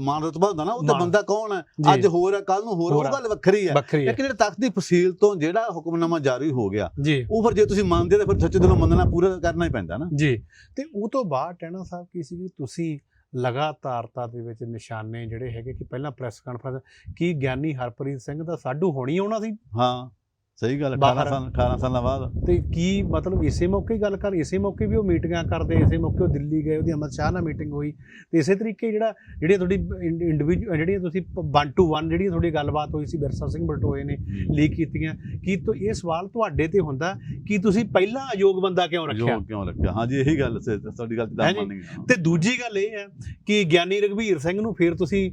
ਮਾਨ ਰਤਬਾ ਹੁੰਦਾ ਨਾ ਉਹ ਤੇ। ਬੰਦਾ ਕੌਣ ਹੈ। ਅੱਜ ਹੋਰ ਹੈ ਕੱਲ ਨੂੰ ਹੋਰ ਉਹ। ਗੱਲ ਵੱਖਰੀ ਹੈ। ਲੇਕਿਨ ਜਿਹੜੇ ਤਖਤ ਦੀ ਫਸੀਲ ਤੋਂ ਜਿਹੜਾ ਹੁਕਮਨਾਮਾ ਜਾਰੀ ਹੋ ਗਿਆ ਉਹ ਫਿਰ ਜੇ ਤੁਸੀਂ ਮੰਨਦੇ ਤਾਂ ਫਿਰ ਸੱਚੇ ਦਿਲੋਂ ਮੰਨਣਾ ਪੂਰਾ ਕਰਨਾ ਹੀ ਪੈਂਦਾ ਨਾ। ਜੀ। ਤੇ ਉਹ ਤੋਂ ਬਾਅਦ ਟੈਣਾ ਸਾਹਿਬ ਕੀ ਸੀ ਕਿ ਤੁਸੀਂ ਲਗਾਤਾਰਤਾ ਦੇ ਵਿੱਚ ਨਿਸ਼ਾਨੇ ਜਿਹੜੇ ਹੈਗੇ ਕਿ ਪਹਿਲਾਂ ਪ੍ਰੈਸ ਕਾਨਫਰੰਸ ਕੀ ਗਿਆਨੀ ਹਰਪ੍ਰੀਤ ਸਿੰਘ ਦਾ ਸਾਡੂ ਹੋਣੀ ਆਉਣਾ ਸੀ ਹਾਂ। ਸਹੀ ਗੱਲ ਹੈ, 18 ਬਾਹਰ। ਸਾਲ 18 ਸਾਲਾਂ ਬਾਅਦ। ਤੇ ਕੀ ਮਤਲਬ ਇਸੇ ਮੌਕੇ ਹੀ ਗੱਲ ਕਰ ਇਸੇ ਮੌਕੇ ਵੀ ਉਹ ਮੀਟਿੰਗਾਂ ਕਰਦੇ ਇਸੇ ਮੌਕੇ ਉਹ ਦਿੱਲੀ ਗਏ ਉਹਦੀ ਅਮਰ ਸ਼ਾਹ ਨਾਲ ਮੀਟਿੰਗ ਹੋਈ। ਤੇ ਇਸੇ ਤਰੀਕੇ ਜਿਹੜਾ ਜਿਹੜੀ ਤੁਹਾਡੀ ਇੰਡੀਵਿਜੂਅਲ ਜਿਹੜੀਆਂ ਤੁਸੀਂ 1 ਟੂ 1 ਜਿਹੜੀ ਤੁਹਾਡੀ ਗੱਲਬਾਤ ਹੋਈ ਸੀ ਬਿਰਸਾ ਸਿੰਘ ਬਲਟੋਏ ਨੇ ਲੀਕ ਕੀਤੀਆਂ। ਕੀ ਤੋਂ ਇਹ ਸਵਾਲ ਤੁਹਾਡੇ ਤੇ ਹੁੰਦਾ ਕਿ ਤੁਸੀਂ ਪਹਿਲਾਂ ਅਯੋਗ ਬੰਦਾ ਕਿਉਂ ਰੱਖਿਆ? ਜੋ ਕਿਉਂ ਰੱਖਿਆ? ਹਾਂਜੀ ਇਹੀ ਗੱਲ ਸੀ ਤੁਹਾਡੀ ਗੱਲ ਤੇ ਜੀ। ਮੰਨ ਗਿਆ ਤੇ ਦੂਜੀ ਗੱਲ ਇਹ ਹੈ ਕਿ ਗਿਆਨੀ ਰਘਵੀਰ ਸਿੰਘ ਨੂੰ ਫਿਰ ਤੁਸੀਂ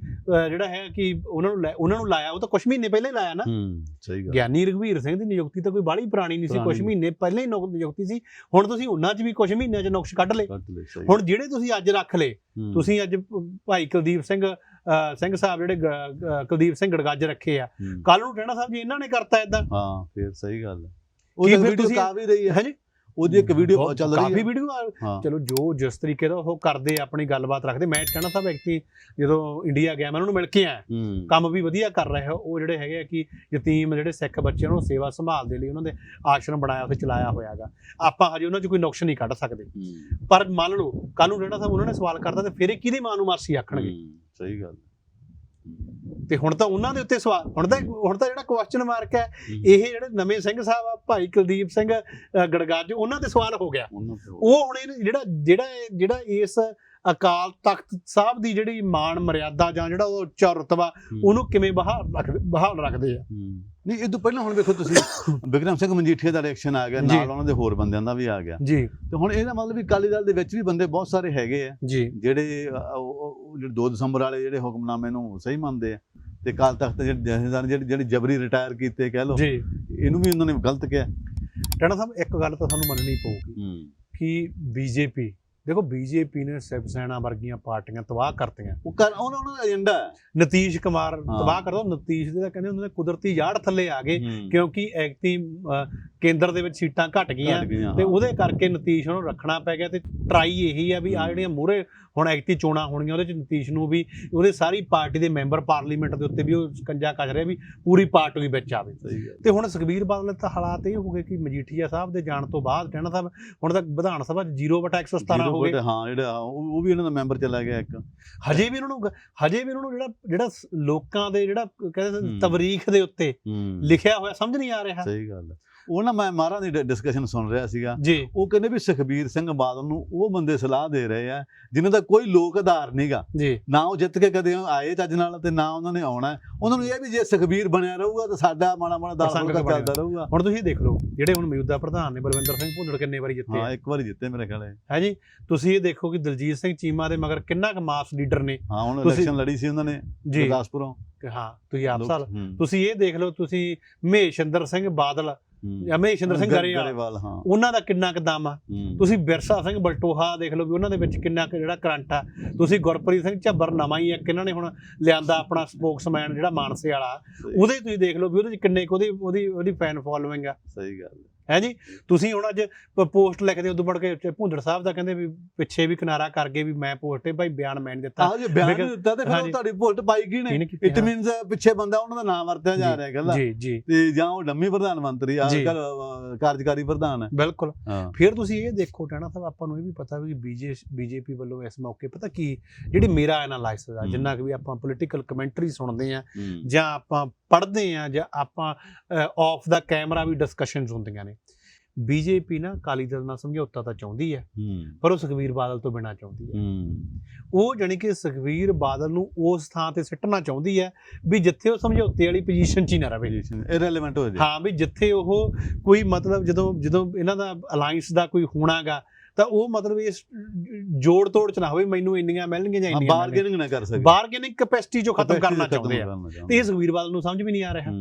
ਜਿਹੜਾ ਹੈ ਕਿ ਉਹਨਾਂ ਨੂੰ ਉਹਨਾਂ ਨੂੰ ਲਾਇਆ ਉਹ ਤਾਂ ਕੁਝ ਮਹੀਨੇ ਪਹਿਲਾਂ ਹੀ ਲਾਇਆ ਨਾ? ਹੂੰ ਸਹੀ ਗੱਲ। ਗਿਆਨੀ ਰਘਵੀਰ ਸਿੰਘ ਦੀ ਨਿਯੁਕਤੀ ਤਾਂ ਕੋਈ ਬਾਹਲੀ ਪੁਰਾਣੀ ਨਹੀਂ ਸੀ ਕੁਝ। ਮਹੀਨੇ ਪਹਿਲਾਂ ਹੀ ਨਿਯੁਕਤੀ ਸੀ। ਹੁਣ ਤੁਸੀਂ ਉਹਨਾਂ 'ਚ ਵੀ ਕੁਝ ਮਹੀਨਿਆਂ 'ਚ ਨੁਕਸ ਕੱਢ ਲਏ। ਹੁਣ ਜਿਹੜੇ ਤੁਸੀਂ ਅੱਜ ਰੱਖ ਲਏ ਤੁਸੀਂ ਅੱਜ ਭਾਈ ਕੁਲਦੀਪ ਸਿੰਘ ਸਿੰਘ ਸਾਹਿਬ ਜਿਹੜੇ ਕੁਲਦੀਪ ਸਿੰਘ ਗੜਗੱਜ ਰੱਖੇ ਆ। ਕੱਲ ਨੂੰ ਟੈਣਾ ਸਾਹਿਬ ਜੀ ਇਹਨਾਂ ਨੇ ਕਰਤਾ ਇਦਾਂ ਹਾਂ ਫਿਰ ਸਹੀ ਗੱਲ ਹੈ। ਉਹ ਵੀਡੀਓ ਤੁਸੀਂ- ਕਾ ਵੀ ਰਹੀ ਹੈ। ਹਾਂਜੀ? ਉਹਦੀ ਇੱਕ ਵੀਡੀਓ ਚੱਲ ਰਹੀ ਕਾਫੀ ਹੈ। ਵੀਡੀਓ ਹਾਂ। ਚਲੋ ਜੋ ਜਿਸ ਤਰੀਕੇ ਦਾ ਉਹ ਕਰਦੇ ਆ, ਆਪਣੀ ਗੱਲਬਾਤ ਰੱਖਦੇ। ਮੈਂ ਟੈਣਾ ਸਾਹਿਬ ਐਕਚੁਅਲੀ ਜਦੋਂ ਇੰਡੀਆ ਗਿਆ ਮੈਂ ਉਹਨਾਂ ਨੂੰ ਮਿਲ ਕੇ ਆਇਆ। ਹੂੰ। ਕੰਮ ਵੀ ਵਧੀਆ ਕਰ ਰਹੇ ਆ ਉਹ ਜਿਹੜੇ ਹੈਗੇ ਆ ਕਿ ਯਤੀਮ ਜਿਹੜੇ ਸਿੱਖ ਬੱਚਿਆਂ ਨੂੰ ਸੇਵਾ ਸੰਭਾਲ ਦੇ ਲਈ ਉਹਨਾਂ ਦੇ ਆਸ਼ਰਮ ਬਣਾਇਆ ਹੋਇਆ ਚਲਾਇਆ ਹੋਇਆਗਾ ਆਪਾਂ ਹਜੇ ਉਹਨਾਂ 'ਚ ਕੋਈ ਨੁਕਸ ਨਹੀਂ ਕੱਢ ਸਕਦੇ। ਹੂੰ। ਪਰ ਮੰਨ ਲਓ ਕੱਲ ਨੂੰ ਜਿਹੜਾ ਸਾਹਿਬ ਉਹਨਾਂ ਨੇ ਸਵਾਲ ਕਰਤਾ ਤੇ ਫਿਰ ਇਹ ਕਿਹਦੀ ਮਾਂ ਨੂੰ ਮਾਸੀ ਆਖਣਗੇ? ਹੂੰ, ਸਹੀ ਗੱਲ। ਤੇ ਹੁਣ ਤਾਂ ਉਹਨਾਂ ਦੇ ਉੱਤੇ ਸਵਾਲ ਹੁਣ ਤਾਂ ਹੁਣ ਤਾਂ ਜਿਹੜਾ ਕੁਐਸਚਨ ਮਾਰਕ ਹੈ। ਇਹ ਜਿਹੜੇ ਨਵੇਂ ਸਿੰਘ ਸਾਹਿਬ ਆ ਭਾਈ ਕੁਲਦੀਪ ਸਿੰਘ ਗੜਗੱਜ ਉਹਨਾਂ ਤੇ ਸਵਾਲ ਹੋ ਗਿਆ। ਉਹ ਹੁਣ ਇਹ ਜਿਹੜਾ ਜਿਹੜਾ ਜਿਹੜਾ ਇਸ ਅਕਾਲ ਤਖਤ ਸਾਹਿਬ ਦੀ ਜਿਹੜੀ ਮਾਣ ਮਰਿਆਦਾ ਜਾਂ ਜਿਹੜਾ ਉਹ ਉੱਚਾ ਰੁਤਬਾ। ਉਹਨੂੰ ਕਿਵੇਂ ਬਹਾਲ ਰੱਖ ਬਹਾਲ ਰੱਖਦੇ ਆ। ਨਹੀਂ ਇਹ ਤੋਂ ਪਹਿਲਾਂ ਹੁਣ ਵੇਖੋ ਤੁਸੀਂ ਬਿਕਰਮ ਸਿੰਘ ਮਜੀਠੀਆ ਦਾ ਰਿਐਕਸ਼ਨ ਆ ਗਿਆ। ਨਾਲ ਉਹਨਾਂ ਦੇ ਹੋਰ ਬੰਦਿਆਂ ਦਾ ਵੀ ਆ ਗਿਆ। ਜੀ। ਤੇ ਹੁਣ ਇਹਦਾ ਮਤਲਬ ਵੀ ਅਕਾਲੀ ਦਲ ਦੇ ਵਿੱਚ ਵੀ ਬੰਦੇ ਬਹੁਤ ਸਾਰੇ ਹੈਗੇ ਆ। ਜੀ। ਜਿਹੜੇ ਜਿਹੜੇ 2 ਦਸੰਬਰ ਵਾਲੇ ਜਿਹੜੇ ਹੁਕਮਨਾਮੇ ਨੂੰ ਸਹੀ ਮੰਨਦੇ ਆ ਤੇ ਕਾਲ ਤਖਤ ਜਿਹੜੇ ਜਥੇਦਾਰ ਜਿਹੜੇ ਜਿਹੜੇ ਜਬਰੀ ਰਿਟਾਇਰ ਕੀਤੇ ਕਹਿ ਲਓ ਜੀ। ਇਹਨੂੰ ਵੀ ਉਹਨਾਂ ਨੇ ਗਲਤ ਕਿਹਾ। ਟਣਾ ਸਾਹਿਬ ਇੱਕ ਗੱਲ ਤਾਂ ਤੁਹਾਨੂੰ ਮੰਨਣੀ ਪਊਗੀ ਕਿ ਬੀਜੇਪੀ ਦੇਖੋ ਬੀਜੇਪੀ ਨੇ ਸਿਵ ਸੈਨਾ ਵਰਗੀਆਂ ਪਾਰਟੀਆਂ ਤਬਾਹ ਕਰਤੀਆਂ ਉਹ ਕਰ ਉਹਨਾਂ ਉਹਨਾਂ ਦਾ ਏਜੰਡਾ ਹੈ ਨਤੀਸ਼ ਕੁਮਾਰ। ਤਬਾਹ ਕਰਦਾ ਨਤੀਸ਼ ਦੇ ਤਾਂ ਕਹਿੰਦੇ ਹੁੰਦੇ ਨੇ ਕੁਦਰਤੀ ਯਾੜ ਥੱਲੇ ਆ ਗਏ। ਕਿਉਂਕਿ ਐਕਟੀ ਕੇਂਦਰ ਦੇ ਵਿੱਚ ਸੀਟਾਂ ਘਟ ਗਈਆਂ ਤੇ। ਉਹਦੇ ਕਰਕੇ ਨਤੀਸ਼ ਨੂੰ ਰੱਖਣਾ ਪੈ ਗਿਆ ਤੇ ਟਰਾਈ ਇਹੀ ਆ ਵੀ ਆ। ਜਿਹੜੀਆਂ ਮੂਰੇ ਹੁਣ ਐਕਟੀ ਚੋਣਾਂ ਹੋਣੀਆਂ ਉਹਦੇ ਚ ਨਤੀਸ਼ ਨੂੰ ਵੀ ਉਹਦੇ ਸਾਰੀ ਪਾਰਟੀ ਦੇ ਮੈਂਬਰ ਪਾਰਲੀਮੈਂਟ ਦੇ ਉੱਤੇ ਵੀ ਉਹ ਸਕੰਜਾ ਕੱਜ ਰਿਹਾ ਵੀ ਪੂਰੀ ਪਾਰਟੀ ਵਿੱਚ ਆਵੇ। ਤੇ ਹੁਣ ਸੁਖਬੀਰ ਬਾਦਲ ਤਾਂ ਹਾਲਾਤ ਇਹ ਹੋ ਗਏ ਕਿ ਮਜੀਠੀਆ ਸਾਹਿਬ ਦੇ ਜਾਣ ਤੋਂ ਬਾਅਦ ਟੈਣਾ ਸਾਹਿਬ ਹੁਣ ਤੱਕ ਵਿਧਾਨ ਸਭਾ 'ਚ 0/117 Zero ਹੋ ਗਏ। ਹਾਂ ਜਿਹੜਾ ਉਹ ਵੀ ਇਹਨਾਂ ਦਾ ਮੈਂਬਰ ਚਲਾ ਗਿਆ ਇੱਕ। ਹਜੇ ਵੀ ਉਹਨਾਂ ਨੂੰ ਹਜੇ ਵੀ ਉਹਨਾਂ ਨੂੰ ਜਿਹੜਾ ਜਿਹੜਾ ਲੋਕਾਂ ਦੇ ਜਿਹੜਾ ਕਹਿੰਦੇ। ਤਵਰੀਖ ਦੇ ਉੱਤੇ ਲਿਖਿਆ ਹੋਇਆ ਸਮਝ ਨਹੀਂ ਆ ਰਿਹਾ। ਸਹੀ ਗੱਲ ਹੈ। ਉਹ ਨਾ ਮੈਂ ਮਾਰਾਂ ਦੀ ਡਿਸਕਸ਼ਨ ਸੁਣ ਰਿਹਾ ਸੀਗਾ। ਉਹ ਕਹਿੰਦੇ ਵੀ ਸੁਖਬੀਰ ਸਿੰਘ ਬਾਦਲ ਨੂੰ ਉਹ ਬੰਦੇ ਸਲਾਹ ਦੇ ਰਹੇ ਆ ਜਿਨ੍ਹਾਂ ਦਾ ਕੋਈ ਲੋਕ ਆਧਾਰ ਨਹੀਂਗਾ ਨਾ ਉਹ ਜਿੱਤ ਕੇ ਕਦੇ ਆਏ ਚੱਜ ਨਾਲ ਤੇ ਨਾ ਉਹਨਾਂ ਨੇ ਆਉਣਾ। ਉਹਨਾਂ ਨੂੰ ਇਹ ਵੀ ਜੇ ਸੁਖਬੀਰ ਬਣਿਆ ਰਹੂਗਾ ਤਾਂ ਸਾਡਾ ਮਾੜਾ ਮਾੜਾ ਬਣਿਆ। ਚੱਲਦਾ ਰਹੂਗਾ। ਹੁਣ ਤੁਸੀਂ ਦੇਖ ਲਓ ਜਿਹੜੇ ਹੁਣ ਮੌਜੂਦਾ ਪ੍ਰਧਾਨ ਨੇ ਬਲਵਿੰਦਰ ਸਿੰਘ ਭੁੱਲਰ ਕਿੰਨੇ ਵਾਰੀ ਜਿੱਤੇ ਹਾਂ ਇੱਕ ਵਾਰੀ ਜਿੱਤੇ ਮੇਰੇ ਖਿਆਲ ਹੈ ਜੀ? ਤੁਸੀਂ ਇਹ ਦੇਖੋ ਕਿ ਦਲਜੀਤ ਸਿੰਘ ਚੀਮਾ ਦੇ ਮਗਰ ਕਿੰਨਾ ਕੁ ਮਾਸ ਲੀਡਰ ਨੇ। ਹਾਂ ਹੁਣ ਇਲੈਕਸ਼ਨ ਲੜੀ ਸੀ ਉਹਨਾਂ ਨੇ ਗੁਰਦਾਸਪੁਰੋਂ। ਕਿ ਹਾਂ ਤੁਸੀਂ ਆਪ ਸਾਲ ਤੁਸੀਂ ਇਹ ਦੇਖ ਲਓ ਤੁਸੀਂ ਮਹੇਸ਼ਿੰਦਰ ਸਿੰਘ ਬਾਦਲ ਹੂੰ। ਜਾਂ ਮਹੇਸ਼ਿੰਦਰ ਸਿੰਘ ਗਰ- ਗਰੇਵਾਲ ਹਾਂ। ਉਹਨਾਂ ਦਾ ਕਿੰਨਾ ਕੁ ਦਮ ਆ। ਤੁਸੀਂ ਬਿਰਸਾ ਸਿੰਘ ਬਲਟੋਹਾ ਦੇਖ ਲਓ ਵੀ ਉਹਨਾਂ ਦੇ ਵਿੱਚ ਕਿੰਨਾ ਕੁ ਜਿਹੜਾ ਕਰੰਟ ਆ। ਤੁਸੀਂ ਗੁਰਪ੍ਰੀਤ ਸਿੰਘ ਝੱਬਰ ਨਵਾਂ ਹੀ ਇੱਕ ਇਹਨਾਂ ਨੇ ਹੁਣ ਲਿਆਂਦਾ ਆਪਣਾ ਸਪੋਕਸਮੈਨ ਜਿਹੜਾ ਮਾਨਸੇ ਵਾਲਾ। ਉਹਦੇ ਤੁਸੀਂ ਦੇਖ ਲਓ ਵੀ ਉਹਦੇ ਚ ਕਿੰਨੇ ਕੁ ਉਹਦੀ ਉਹਦੀ ਉਹਦੀ ਫੈਨ ਫੋਲੋਇੰਗ ਆ। ਸਹੀ ਗੱਲ ਹੈ। ਹੈ ਜੀ ਤੁਸੀਂ ਹੁਣ ਅੱਜ ਪੋਸਟ ਲਿਖਦੇ ਉਦੋਂ ਮੁੜ ਕੇ ਭੁੰਦੜ ਸਾਹਿਬ ਦਾ ਕਹਿੰਦੇ ਵੀ ਪਿੱਛੇ ਵੀ ਕਿਨਾਰਾ ਕਰ ਗਏ ਵੀ ਮੈਂ ਪੋਸਟ ਤੇ ਭਾਈ ਬਿਆਨ ਮੈਂ ਨਹੀਂ ਦਿੱਤਾ ਆਹੋ ਜੇ ਬਿਆਨ ਨਹੀਂ ਦਿੱਤਾ ਤੇ ਫਿਰ। ਤੁਹਾਡੀ ਵੋਟ ਪਾਈ ਗਈ ਨੇ ਇਟ ਹਾਂ। ਮੀਨਸ ਪਿੱਛੇ ਬੰਦਾ ਉਹਨਾਂ ਦਾ ਨਾਮ ਵਰਤਿਆ ਜਾ ਰਿਹਾ ਕਹਿੰਦਾ ਜੀ ਜੀ ਤੇ ਜਾਂ ਉਹ ਡੰਮੀ ਪ੍ਰਧਾਨ ਮੰਤਰੀ ਆ। ਕੱਲ, ਕਾਰਜਕਾਰੀ ਪ੍ਰਧਾਨ ਹੈ ਬਿਲਕੁਲ ਹਾਂ ਫਿਰ ਤੁਸੀਂ ਇਹ ਦੇਖੋ ਟਾਣਾ ਸਾਹਿਬ ਆਪਾਂ ਨੂੰ ਇਹ ਵੀ ਪਤਾ ਵੀ ਬੀਜੇ ਬੀਜੇਪੀ ਵੱਲੋਂ ਇਸ ਮੌਕੇ ਪਤਾ ਕੀ ਜਿਹੜੀ ਮੇਰਾ ਐਨਾਲਾਈਸਿਸ ਆ ਹੂੰ। ਜਿੰਨਾ ਕਿ ਵੀ ਆਪਾਂ ਪੋਲੀਟੀਕਲ ਕਮੈਂਟਰੀ ਸੁਣਦੇ ਆ ਹੂੰ। ਜਾਂ ਆਪਾਂ ਪੜ੍ਹਦੇ ਆ ਜਾਂ ਆਪਾਂ ਆਫ ਦਾ ਕੈਮਰਾ ਵੀ ਡਿਸਕਸ਼ਨਸ ਹੁੰਦੀਆਂ ਨੇ ਬੀਜੇਪੀ ਨਾ ਅਕਾਲੀ ਦਲ ਨਾਲ ਸਮਝੌਤਾ ਤਾਂ ਚਾਹੁੰਦੀ ਹੈ ਪਰ ਉਹ ਸੁਖਵੀਰ ਬਾਦਲ ਤੋਂ ਬਿਨਾ ਚਾਹੁੰਦੀ ਹੈ। ਉਹ ਜਾਣੀ ਕਿ ਸੁਖਵੀਰ ਬਾਦਲ ਨੂੰ ਉਸ ਥਾਂ ਤੇ ਸਿੱਟਣਾ ਚਾਹੁੰਦੀ ਹੈ ਵੀ ਜਿੱਥੇ ਉਹ ਸਮਝੌਤੇ ਵਾਲੀ ਪੋਜੀਸ਼ਨ 'ਚ ਹੀ ਨਾ ਰਵੇ ਇਰੈਲੇਵੈਂਟ ਹੋ ਜਾਏ। ਹਾਂ ਵੀ ਜਿੱਥੇ ਉਹ ਕੋਈ ਮਤਲਬ ਜਦੋਂ ਜਦੋਂ ਇਹਨਾਂ ਦਾ ਅਲਾਈਅੰਸ ਦਾ ਕੋਈ ਹੋਣਾਗਾ ਤਾਂ ਉਹ ਮਤਲਬ ਇਸ ਜੋੜ ਤੋੜ ਚ ਨਾ ਹੋਵੇ ਮੈਨੂੰ ਇੰਨੀਆਂ ਮਿਲਣਗੀਆਂ ਜਾਂ ਇੰਨੀਆਂ ਬਾਰਗੇਨਿੰਗ ਨਾ ਕਰ ਸਕੇ। ਬਾਰਗੇਨਿੰਗ ਕੈਪੈਸਿਟੀ ਜੋ ਖਤਮ ਕਰਨਾ ਚਾਹੁੰਦੇ ਆ। ਤੇ ਇਹ ਸੁਖਵੀਰ ਬਾਦਲ ਨੂੰ ਸਮਝ ਵੀ ਨਹੀਂ ਆ ਰਿਹਾ।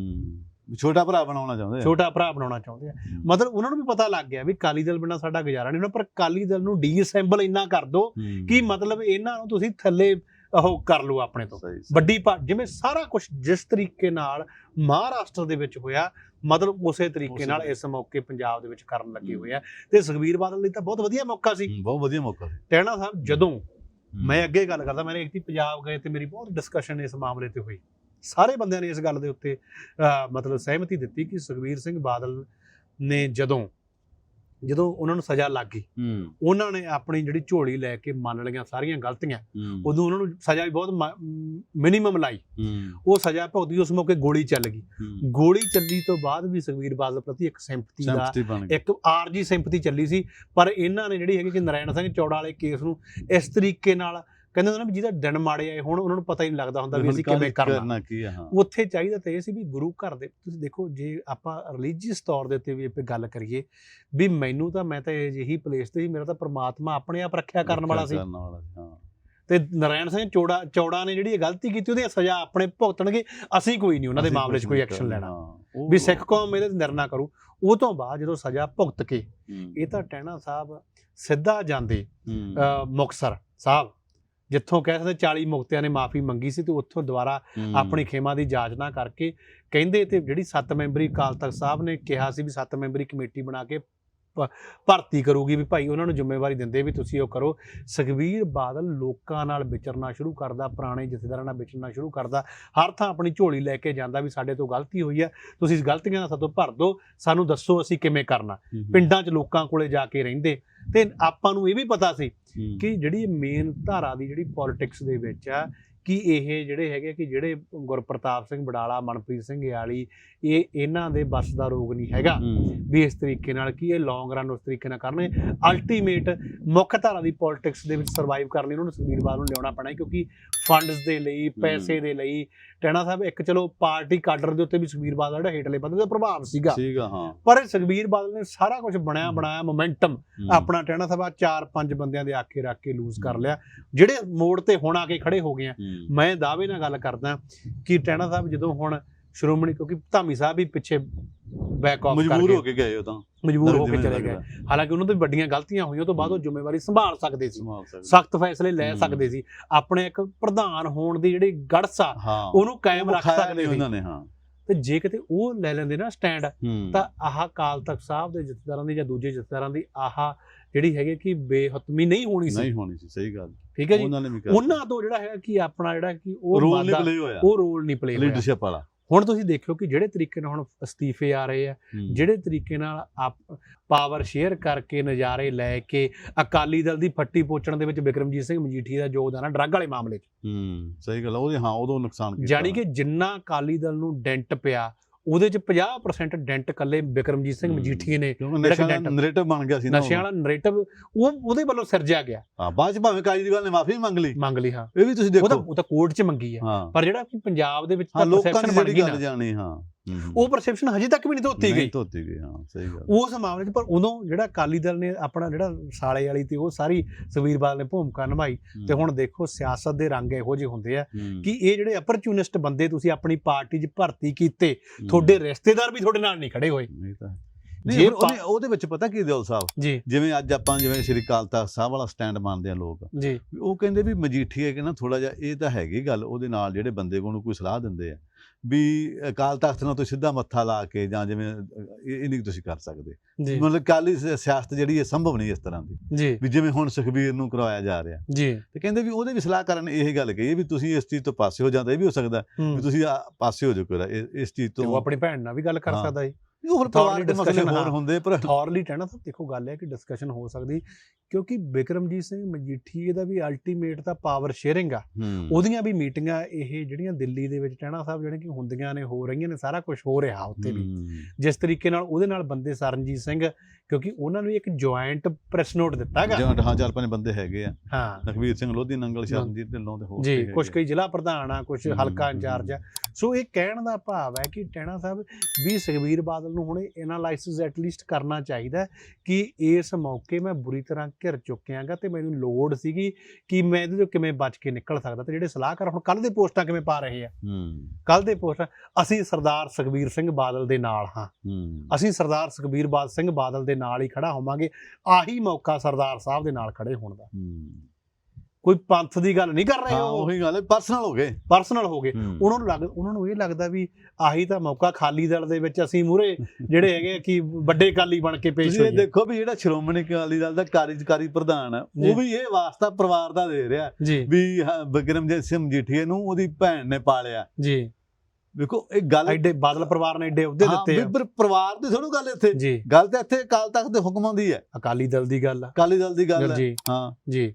ਛੋਟਾ ਭਰਾ ਬਣਾਉਣਾ ਚਾਹੁੰਦੇ ਆ। ਛੋਟਾ ਭਰਾ ਬਣਾਉਣਾ ਚਾਹੁੰਦੇ ਆ। ਮਤਲਬ ਉਹਨਾਂ ਨੂੰ ਵੀ ਪਤਾ ਲੱਗ ਗਿਆ ਵੀ ਕਾਲੀ ਦਲ ਬਿਨਾ ਸਾਡਾ ਗੁਜ਼ਾਰਾ ਨਹੀਂ ਹੋਣਾ ਪਰ ਕਾਲੀ ਦਲ ਨੂੰ ਡੀਅਸੈਂਬਲ ਇੰਨਾ ਕਰ ਦੋ ਹੂੰ। ਕਿ ਮਤਲਬ ਇਹਨਾਂ ਨੂੰ ਤੁਸੀਂ ਥੱਲੇ ਉਹ ਕਰ ਲਓ ਆਪਣੇ ਤੋਂ। ਵੱਡੀ ਜਿਵੇਂ ਸਾਰਾ ਕੁਝ ਜਿਸ ਤਰੀਕੇ ਨਾਲ ਮਹਾਰਾਸ਼ਟਰ ਦੇ ਵਿੱਚ ਹੋਇਆ ਮਤਲਬ ਉਸੇ ਤਰੀਕੇ ਨਾਲ ਇਸ ਮੌਕੇ ਪੰਜਾਬ ਦੇ ਵਿੱਚ ਕਰਨ ਲੱਗੇ ਹੋਏ ਆ। ਤੇ ਸੁਖਬੀਰ ਬਾਦਲ ਲਈ ਤਾਂ ਬਹੁਤ ਵਧੀਆ ਮੌਕਾ ਸੀ। ਬਹੁਤ ਵਧੀਆ ਮੌਕਾ ਸੀ। ਟਹਿਣਾ ਸਾਹਿਬ ਜਦੋਂ। ਮੈਂ ਅੱਗੇ ਗੱਲ ਕਰਦਾ ਮੈंने ਇੱਕ ਪੰਜਾਬ ਗਏ ਤੇ ਮੇਰੀ ਬਹੁਤ ਡਿਸਕਸ਼ਨ ਇਸ ਮਾਮਲੇ ਤੇ ਹੋਈ। ਸਾਰੇ ਬੰਦਿਆਂ ਨੇ ਇਸ ਗੱਲ ਦੇ ਉੱਤੇ ਮਤਲਬ ਸਹਿਮਤੀ ਦਿੱਤੀ ਕਿ ਸੁਖਬੀਰ ਸਿੰਘ ਬਾਦਲ ਨੇ ਜਦੋਂ ਜਦੋਂ ਉਹਨਾਂ ਨੂੰ ਸਜ਼ਾ ਲੱਗ ਗਈ ਉਹਨਾਂ ਨੇ ਆਪਣੀ ਜਿਹੜੀ ਝੋਲੀ ਲੈ ਕੇ ਮੰਨ ਲਈਆਂ ਸਾਰੀਆਂ ਗਲਤੀਆਂ ਉਦੋਂ ਉਹਨਾਂ ਨੂੰ ਸਜ਼ਾ ਵੀ ਬਹੁਤ ਮਿਨੀਮਮ ਲਾਈ। ਉਹ ਸਜ਼ਾ ਭੁਗਤੀ ਉਸ ਮੌਕੇ ਗੋਲੀ ਚੱਲ ਗਈ। ਗੋਲੀ ਚੱਲੀ ਤੋਂ ਬਾਅਦ ਵੀ ਸੁਖਬੀਰ ਬਾਦਲ ਪ੍ਰਤੀ ਇੱਕ ਸਿੰਪਥੀ ਦਾ ਇੱਕ ਆਰਜੀ ਸਿੰਪਥੀ ਚੱਲੀ ਸੀ ਪਰ ਇਹਨਾਂ ਨੇ ਜਿਹੜੀ ਹੈਗੀ ਕਿ ਨਰਾਇਣ ਸਿੰਘ ਚੌੜਾ ਵਾਲੇ ਕੇਸ ਨੂੰ ਇਸ ਤਰੀਕੇ ਨਾਲ ਕਹਿੰਦੇ ਹੁੰਦੇ ਨੇ ਵੀ ਜਿਹਦਾ ਦਿਨ ਮਾੜੇ ਆਏ ਹੁਣ ਉਹਨਾਂ ਨੂੰ ਪਤਾ ਹੀ ਨਹੀਂ ਲੱਗਦਾ ਹੁੰਦਾ ਵੀ ਅਸੀਂ ਕਿਵੇਂ ਕਰਨਾ। ਕੀ ਹਾਂ। ਉੱਥੇ ਚਾਹੀਦਾ ਤੇ ਇਹ ਸੀ ਵੀ ਗੁਰੂ ਘਰ ਦੇ ਤੁਸੀਂ ਦੇਖੋ ਜੇ ਆਪਾਂ ਰਿਲੀਜੀਅਸ ਤੌਰ ਦੇ ਉੱਤੇ ਵੀ ਇਹ ਗੱਲ ਕਰੀਏ ਵੀ ਮੈਨੂੰ ਤਾਂ ਮੈਂ ਤਾਂ ਇਹੀ ਪਲੇਸ ਤੇ ਸੀ ਮੇਰਾ ਤਾਂ ਪ੍ਰਮਾਤਮਾ ਆਪਣੇ ਆਪ ਰੱਖਿਆ ਕਰਨ ਵਾਲਾ ਸੀ। ਕਰਨ ਵਾਲਾ ਸੀ ਹਾਂ। ਤੇ ਨਰਾਇਣ ਸਿੰਘ ਚੌੜਾ ਚੌੜਾ ਨੇ ਜਿਹੜੀ ਇਹ ਗਲਤੀ ਕੀਤੀ ਉਹਦੀ ਸਜ਼ਾ ਆਪਣੇ ਭੁਗਤਣਗੇ ਅਸੀਂ ਕੋਈ ਨਹੀਂ ਉਹਨਾਂ ਦੇ ਮਾਮਲੇ 'ਚ ਕੋਈ ਐਕਸ਼ਨ ਲੈਣਾ। ਵੀ ਸਿੱਖ ਕੌਮ ਇਹਦੇ ਨਿਰਣਾ ਕਰੂ ਉਹ ਤੋਂ ਬਾਅਦ ਜਦੋਂ ਸਜ਼ਾ ਭੁਗਤ ਕੇ ਇਹ ਤਾਂ ਟਹਿਣਾ ਸਾਹਿਬ ਸਿੱਧਾ ਜਾਂਦੇ ਮੁਕਤਸਰ ਸਾਹਿਬ। ਜਿੱਥੋਂ ਕਹਿ ਸਕਦੇ 40 ਮੁਕਤਿਆਂ ਨੇ ਮਾਫੀ ਮੰਗੀ ਸੀ ਤੇ ਉੱਥੋਂ ਦੁਬਾਰਾ। ਆਪਣੀ ਖੇਮਾ ਦੀ ਜਾਂਚ ਨਾ ਕਰਕੇ ਕਹਿੰਦੇ ਤੇ ਜਿਹੜੀ 7 ਮੈਂਬਰੀ ਅਕਾਲ ਤਖਤ ਸਾਹਿਬ ਨੇ ਕਿਹਾ ਸੀ ਵੀ 7 ਮੈਂਬਰੀ ਕਮੇਟੀ ਬਣਾ ਕੇ ਭਰਤੀ ਕਰੂਗੀ ਵੀ ਭਾਈ ਉਹਨਾਂ ਨੂੰ ਜ਼ਿੰਮੇਵਾਰੀ ਦਿੰਦੇ ਵੀ ਤੁਸੀਂ ਉਹ ਕਰੋ ਸੁਖਬੀਰ ਬਾਦਲ ਲੋਕਾਂ ਨਾਲ ਵਿਚਰਨਾ ਸ਼ੁਰੂ ਕਰਦਾ ਪੁਰਾਣੇ ਜਥੇਦਾਰਾਂ ਨਾਲ ਵਿਚਰਨਾ ਸ਼ੁਰੂ ਕਰਦਾ ਹਰ ਥਾਂ ਆਪਣੀ ਝੋਲੀ ਲੈ ਕੇ ਜਾਂਦਾ ਵੀ ਸਾਡੇ ਤੋਂ ਗਲਤੀ ਹੋਈ ਹੈ ਤੁਸੀਂ ਇਸ ਗਲਤੀਆਂ ਦਾ ਸਾਤੋਂ ਭਰ ਦਿਓ ਸਾਨੂੰ ਦੱਸੋ ਅਸੀਂ ਕਿਵੇਂ ਕਰਨਾ। ਪਿੰਡਾਂ 'ਚ ਲੋਕਾਂ ਕੋਲੇ ਜਾ ਕੇ ਰਹਿੰਦੇ ਤੇ ਆਪਾਂ ਨੂੰ ਇਹ ਵੀ ਪਤਾ ਸੀ। ਕਿ ਜਿਹੜੀ ਮੇਨ ਧਾਰਾ ਦੀ ਜਿਹੜੀ ਪੋਲਿਟਿਕਸ ਦੇ ਵਿੱਚ ਆ ਕਿ ਇਹ ਜਿਹੜੇ ਹੈਗੇ ਕਿ ਜਿਹੜੇ ਗੁਰਪ੍ਰਤਾਪ ਸਿੰਘ ਬਡਾਲਾ ਮਨਪ੍ਰੀਤ ਸਿੰਘ ਯਾਲੀ ਇਹ ਇਹਨਾਂ ਦੇ ਬਸ ਦਾ ਰੋਗ ਨਹੀਂ ਹੈਗਾ। ਵੀ ਇਸ ਤਰੀਕੇ ਨਾਲ ਕੀ ਇਹ ਲੌਂਗ ਰਨ ਉਸ ਤਰੀਕੇ ਨਾਲ ਕਰਨੇ। ਅਲਟੀਮੇਟ ਮੁੱਖ ਧਾਰਾ ਦੀ ਪੋਲਿਟਿਕਸ ਦੇ ਵਿੱਚ ਸਰਵਾਈਵ ਕਰਨ ਲਈ ਉਹਨਾਂ ਨੂੰ ਸੁਖਬੀਰ ਬਾਦਲ ਨੂੰ ਲਿਆਉਣਾ ਪੈਣਾ ਕਿਉਂਕਿ ਫੰਡਸ ਦੇ ਲਈ ਪੈਸੇ ਦੇ ਲਈ ਟੈਣਾ ਸਾਹਿਬ ਇੱਕ ਚਲੋ ਪਾਰਟੀ ਕਾਡਰ ਦੇ ਉੱਤੇ ਵੀ ਸੁਖਬੀਰ ਬਾਦਲ ਦਾ ਜਿਹੜਾ ਹੇਠਲੇ ਪੱਧਰ ਦਾ ਪ੍ਰਭਾਵ ਸੀਗਾ। ਸੀਗਾ ਹਾਂ। ਪਰ ਸੁਖਬੀਰ ਬਾਦਲ ਨੇ ਸਾਰਾ ਕੁਝ ਬਣਾਇਆ ਬਣਾਇਆ ਮੋਮੈਂਟਮ। ਆਪਣਾ ਟਹਿਣਾ ਸਭਾ ਚਾਰ ਪੰਜ ਬੰਦਿਆਂ ਦੇ ਆਖੇ ਰੱਖ ਕੇ ਲੂਜ਼ ਕਰ ਲਿਆ। ਜਿਹੜੇ ਮੋੜ ਤੇ ਹੁਣ ਆ ਕੇ ਖੜੇ ਹੋ ਗਏ ਆ। ਮੈਂ ਦਾਅਵੇ ਨਾਲ ਗੱਲ ਕਰਦਾ ਕਿ ਟਹਿਣਾ ਸਾਹਿਬ ਜਦੋਂ ਹੁਣ ਸ਼੍ਰੋਮਣੀ ਕਿਉਂਕਿ ਧਾਮੀ ਸਾਹਿਬ ਵੀ ਪਿੱਛੇ ਬੈਕ ਆਫ ਮਜਬੂਰ ਹੋ ਕੇ ਗਏ ਉਹ ਤਾਂ। ਮਜਬੂਰ ਹੋ ਕੇ ਚਲੇ ਗਏ। ਹਾਲਾਂਕਿ ਉਹਨਾਂ ਤੋਂ ਵੀ ਵੱਡੀਆਂ ਗਲਤੀਆਂ ਹੋਈਆਂ ਤੋਂ ਬਾਅਦ ਉਹ ਜ਼ਿੰਮੇਵਾਰੀ ਸੰਭਾਲ ਸਕਦੇ ਸੀ। ਸਖਤ ਫੈਸਲੇ ਲੈ। ਸਕਦੇ ਸੀ। ਆਪਣੇ ਇੱਕ ਪ੍ਰਧਾਨ ਹੋਣ ਦੀ ਜਿਹੜੀ ਗੜਸ ਆ ਉਹਨੂੰ ਕਾਇਮ ਰੱਖ ਸਕਦੇ ਸੀ। ਉਹਨਾਂ ਨੇ ਹਾਂ। ਤੇ ਜੇ ਕਿਤੇ ਉਹ ਲੈ ਲੈਂਦੇ ਨਾ ਸਟੈਂਡ। ਤਾਂ ਆਹ ਕਾਲ ਤਖਤ ਸਾਹਿਬ ਦੇ ਜਥੇਦਾਰਾਂ ਦੀ ਜਾਂ ਦੂਜੇ ਜਥੇਦਾਰਾਂ ਦੀ ਆਹ ਜਿਹੜੀ ਹੈਗੀ ਕਿ ਬੇਹਤਮੀ ਨਹੀਂ ਹੋਣੀ ਸੀ। ਨਹੀਂ ਹੋਣੀ ਸੀ ਸਹੀ ਗੱਲ। ਠੀਕ ਹੈ ਜੀ? ਉਹਨਾਂ ਨੇ ਵੀ ਕਰ ਉਹਨਾਂ ਤੋਂ ਜਿਹੜਾ ਹੈਗਾ ਕਿ ਆਪਣਾ ਜਿਹੜਾ ਕਿ ਉਹ ਰੋਲ ਨਹੀਂ ਪਲੇ ਹੋਇਆ। ਉਹ ਰੋਲ ਨਹੀਂ ਪਲੇ ਹੋਇਆ। ਲੀਡਰਸ਼ਿਪ ਵਾਲਾ। ਹੁਣ ਤੁਸੀਂ ਦੇਖਿਓ ਕਿ ਜਿਹੜੇ ਤਰੀਕੇ ਨਾਲ ਹੁਣ ਅਸਤੀਫੇ ਆ ਰਹੇ ਆ। ਜਿਹੜੇ ਤਰੀਕੇ ਨਾਲ ਆਪ ਪਾਵਰ ਸ਼ੇਅਰ ਕਰਕੇ ਨਜ਼ਾਰੇ ਲੈ ਕੇ ਅਕਾਲੀ ਦਲ ਦੀ ਫੱਟੀ ਪੋਚਣ ਦੇ ਵਿੱਚ ਬਿਕਰਮਜੀਤ ਸਿੰਘ ਮਜੀਠੀਆ ਦਾ ਯੋਗਦਾਨ ਆ ਡਰੱਗ ਵਾਲੇ ਮਾਮਲੇ 'ਚ ਹੂੰ ਸਹੀ ਗੱਲ ਆ, ਉਹਦੇ ਹਾਂ ਉਦੋਂ ਨੁਕਸਾਨ ਕੀਤਾ ਜਾਣੀ ਕਿ ਜਿੰਨਾ ਅਕਾਲੀ ਦਲ ਨੂੰ ਡੈਂਟ ਪਿਆ ਉਹਦੇ 'ਚ 50% ਡੈਂਟ ਕੱਲੇ ਬਿਕਰਮਜੀਤ ਸਿੰਘ। ਮਜੀਠੀਏ ਨੇ ਜਿਹੜਾ ਨੈਰੇਟਿਵ ਬਣ ਗਿਆ ਸੀ ਨਾ ਨਸ਼ਿਆਂ ਵਾਲਾ ਨੈਰੇਟਿਵ ਉਹ ਉਹਦੇ ਵੱਲੋਂ ਸਿਰਜਿਆ ਗਿਆ। ਹਾਂ ਬਾਅਦ ਚ ਭਾਵੇਂ ਕਾਜਰੀਵਾਲ ਨੇ ਮਾਫੀ ਮੰਗ ਲਈ। ਮੰਗ ਲਈ ਹਾਂ। ਇਹ ਵੀ ਤੁਸੀਂ ਦੇਖੋ। ਉਹ ਤਾਂ ਕੋਰਟ 'ਚ ਮੰਗੀ ਆ। ਪਰ ਜਿਹੜਾ ਕਿ ਪੰਜਾਬ ਦੇ ਵਿੱਚ ਤਾਂ ਦੀ ਬਣ ਗਈ ਨਾ। ਹੂੰ। ਉਹ ਪਰਸੈਪਸ਼ਨ ਹਜੇ ਤੱਕ ਵੀ ਨਹੀਂ ਧੋਤੀ ਗਈ। ਧੋਤੀ ਗਈ ਹਾਂ ਸਹੀ ਗੱਲ। ਉਸ ਮਾਮਲੇ 'ਚ ਪਰ ਉਦੋਂ ਜਿਹੜਾ ਅਕਾਲੀ ਦਲ ਨੇ ਆਪਣਾ ਜਿਹੜਾ ਸਾਲੇ ਵਾਲੀ ਤੇ ਉਹ ਸਾਰੀ ਸੁਖਬੀਰ ਬਾਦਲ ਨੇ ਭੂਮਿਕਾ ਨਿਭਾਈ ਤੇ ਹੁਣ ਦੇਖੋ ਸਿਆਸਤ ਦੇ ਰੰਗ ਇਹੋ ਜਿਹੇ ਹੁੰਦੇ ਆ। ਕਿ ਇਹ ਜਿਹੜੇ ਅਪਰਚੂਨਿਸਟ ਬੰਦੇ ਤੁਸੀਂ ਆਪਣੀ ਪਾਰਟੀ 'ਚ ਭਰਤੀ ਕੀਤੇ। ਤੁਹਾਡੇ ਰਿਸ਼ਤੇਦਾਰ ਵੀ ਤੁਹਾਡੇ ਨਾਲ ਨਹੀਂ ਖੜੇ ਹੋਏ। ਨਹੀਂ ਤਾਂ ਜੇ ਉਹਦੇ ਵਿੱਚ ਪਤਾ ਕੀ ਦਿਲ ਸਾਹਿਬ? ਜਿਵੇਂ ਅੱਜ ਆਪਾਂ ਜਿਵੇਂ ਸ੍ਰੀ ਅਕਾਲ ਤਖਤ ਸਾਹਿਬ ਵਾਲਾ ਸਟੈਂਡ ਮੰਨਦੇ ਆ ਲੋਕ। ਜੀ। ਉਹ ਕਹਿੰਦੇ ਵੀ ਮਜੀਠੀਏ ਕਿ ਨਾ ਥੋੜਾ ਜਿਹਾ ਇਹ ਤਾਂ ਹੈਗੀ ਗੱਲ ਉਹਦੇ ਨਾਲ ਜਿਹੜੇ ਬੰਦੇ ਕੋਲ ਨੂੰ ਕੋਈ ਸਲਾਹ ਦਿੰਦੇ ਆ। ਵੀ ਅਕਾਲ ਤਖਤ ਨਾਲ ਤੁਸੀਂ ਸਿੱਧਾ ਮੱਥਾ ਲਾ ਕੇ ਜਾਂ ਜਿਵੇਂ ਇਹ ਨਹੀਂ ਤੁਸੀਂ ਕਰ ਸਕਦੇ। ਮਤਲਬ ਕਾਲੀ ਸਿਆਸਤ ਜਿਹੜੀ ਹੈ ਸੰਭਵ ਨਹੀਂ ਇਸ ਤਰ੍ਹਾਂ ਦੀ। ਵੀ ਜਿਵੇਂ ਹੁਣ ਸੁਖਬੀਰ ਨੂੰ ਕਰਵਾਇਆ ਜਾ ਰਿਹਾ। ਜੀ। ਤੇ ਕਹਿੰਦੇ ਵੀ ਉਹਦੇ ਵੀ ਸਲਾਹ ਕਰਨ ਇਹ ਗੱਲ ਕਹੀ ਵੀ ਤੁਸੀਂ ਇਸ ਚੀਜ਼ ਤੋਂ ਪਾਸੇ ਹੋ ਜਾਂਦਾ ਇਹ ਵੀ ਹੋ ਸਕਦਾ। ਹੂੰ। ਵੀ ਤੁਸੀਂ ਪਾਸੇ ਹੋ ਜਾਓ ਕੋਈ ਇਸ ਚੀਜ਼ ਤੇ ਉਹ ਤੋਂ ਆਪਣੀ ਭੈਣ ਨਾਲ ਵੀ ਗੱਲ ਕਰ ਹਾਂ। ਸਕਦਾ ਜੀ। ਉਹ ਫਿਰ ਪਰਿਵਾਰ ਦੇ ਮਸਲੇ ਹੋਰ। ਹੁੰਦੇ ਪਰ ਥੌਰਲੀ ਟੈਣਾ ਤਾਂ ਦੇਖੋ ਗੱਲ ਹੈ ਕਿ ਡਿਸਕਸ਼ਨ ਹੋ ਸਕਦੀ ਕਿਉਂਕਿ ਬਿਕਰਮਜੀਤ ਸਿੰਘ ਮਜੀਠੀਏ ਦਾ ਵੀ ਅਲਟੀਮੇਟ ਤਾਂ ਪਾਵਰ ਸ਼ੇਅਰਿੰਗ ਆ। ਉਹਦੀਆਂ ਵੀ ਮੀਟਿੰਗਾਂ ਇਹ ਜਿਹੜੀਆਂ ਦਿੱਲੀ ਦੇ ਵਿੱਚ ਟਹਿਣਾ ਸਾਹਿਬ ਜਿਹੜੇ ਕਿ ਹੁੰਦੀਆਂ ਨੇ ਹੋ ਰਹੀਆਂ ਨੇ ਸਾਰਾ ਕੁਝ ਹੋ ਰਿਹਾ ਉੱਥੇ ਵੀ। ਜਿਸ ਤਰੀਕੇ ਨਾਲ ਉਹਦੇ ਨਾਲ ਬੰਦੇ ਸਰਨਜੀਤ ਸਿੰਘ ਕਿਉਂਕਿ ਉਹਨਾਂ ਨੂੰ ਇੱਕ ਜੁਆਇੰਟ ਪ੍ਰੈਸ ਨੋਟ ਦਿੱਤਾ ਹੈਗਾ ਜਿਵੇਂ ਹਾਂ ਚਾਰ ਪੰਜ ਬੰਦੇ ਹੈਗੇ ਆ। ਹਾਂ। ਲਖਵੀਰ ਸਿੰਘ ਲੋਧੀ ਨੰਗਲ ਸ਼ਰਨਜੀਤ ਢਿੱਲੋਂ ਤੇ ਹੋਰ ਜੀ ਕੁਝ ਕਈ ਜ਼ਿਲ੍ਹਾ ਪ੍ਰਧਾਨ ਆ ਕੁਝ ਹਲਕਾ ਇੰਚਾਰਜ ਆ। ਸੋ ਇਹ ਕਹਿਣ ਦਾ ਭਾਵ ਹੈ ਕਿ ਟਹਿਣਾ ਸਾਹਿਬ ਵੀ ਸੁਖਬੀਰ ਬਾਦਲ ਨੂੰ ਹੁਣ ਐਨਾਲਾਈਸਿਸ ਐਟਲੀਸਟ ਕਰਨਾ ਚਾਹੀਦਾ ਕਿ ਇਸ ਮੌਕੇ ਮੈਂ ਬੁਰੀ ਤਰ੍ਹਾਂ ਘਿਰ ਚੁੱਕਿਆਗਾ ਤੇ ਮੈਨੂੰ ਲੋੜ ਸੀਗੀ ਕਿ ਮੈਂ ਇਹਦੇ ਤੋਂ ਕਿਵੇਂ ਬਚ ਕੇ ਨਿਕਲ ਸਕਦਾ ਤੇ ਜਿਹੜੇ ਸਲਾਹਕਾਰ ਹੁਣ ਕੱਲ ਦੇ ਪੋਸਟਾਂ ਕਿਵੇਂ ਪਾ ਰਹੇ ਆ? ਹੂੰ। ਕੱਲ ਦੇ ਪੋਸਟਾਂ ਅਸੀਂ ਸਰਦਾਰ ਸੁਖਬੀਰ ਸਿੰਘ ਬਾਦਲ ਦੇ ਨਾਲ ਹਾਂ। ਹੂੰ। ਅਸੀਂ ਸਰਦਾਰ ਸੁਖਬੀਰ ਬਾਦ ਸਿੰਘ ਬਾਦਲ ਦੇ ਨਾਲ ਹੀ ਖੜਾ ਹੋਵਾਂਗੇ। ਆਹੀ ਮੌਕਾ ਸਰਦਾਰ ਸਾਹਿਬ ਦੇ ਨਾਲ ਖੜੇ ਹੋਣ ਦਾ। ਕੋਈ ਪੰਥ ਦੀ ਗੱਲ ਨਹੀਂ ਕਰ ਰਹੇ ਉਹ। ਉਹੀ ਗੱਲ ਹੈ ਪਰਸਨਲ ਹੋ ਗਏ। ਪਰਸਨਲ ਹੋ ਗਏ। ਉਹਨਾਂ ਨੂੰ ਲੱਗ ਉਹਨਾਂ ਨੂੰ ਇਹ ਲੱਗਦਾ ਵੀ ਆਹੀ ਤਾਂ ਮੌਕਾ ਖਾਲੀ ਦਲ ਦੇ ਵਿੱਚ ਅਸੀਂ ਮੂਰੇ ਜਿਹੜੇ ਹੈਗੇ ਕਿ ਵੱਡੇ ਕਾਲੀ ਬਣ ਕੇ ਪੇਸ਼ ਹੋਈਏ। ਦੇਖੋ ਵੀ ਜਿਹੜਾ ਸ਼੍ਰੋਮਣੀ ਅਕਾਲੀ ਦਲ ਦਾ ਕਾਰਜਕਾਰੀ ਪ੍ਰਧਾਨ ਹੈ। ਉਹ ਵੀ ਇਹ ਵਾਸਤਾ ਪਰਿਵਾਰ ਦਾ ਦੇ ਰਿਹਾ। ਵੀ ਬਿਕਰਮਜੀਤ ਸਿੰਘ ਮਜੀਠੀਏ ਨੂੰ ਉਹਦੀ ਭੈਣ ਨੇ ਪਾਲਿਆ। ਜੀ। ਵੇਖੋ ਇਹ ਗੱਲ ਐਡੇ ਬਾਦਲ ਪਰਿਵਾਰ ਨੇ ਐਡੇ ਅਹੁਦੇ ਹਾਂ, ਦਿੱਤੇ ਆ। ਪਰ ਪਰਿਵਾਰ ਦੀ ਥੋੜ੍ਹੀ ਗੱਲ ਇੱਥੇ। ਗੱਲ ਤਾਂ ਇੱਥੇ ਅਕਾਲ ਤਖਤ ਦੇ ਹੁਕਮਾਂ ਦੀ ਹੈ। ਅਕਾਲੀ ਦਲ ਦੀ ਗੱਲ ਆ। ਅਕਾਲੀ ਦਲ ਦੀ ਗੱਲ ਹੈ। ਜੀ। ਹਾਂ। ਜੀ।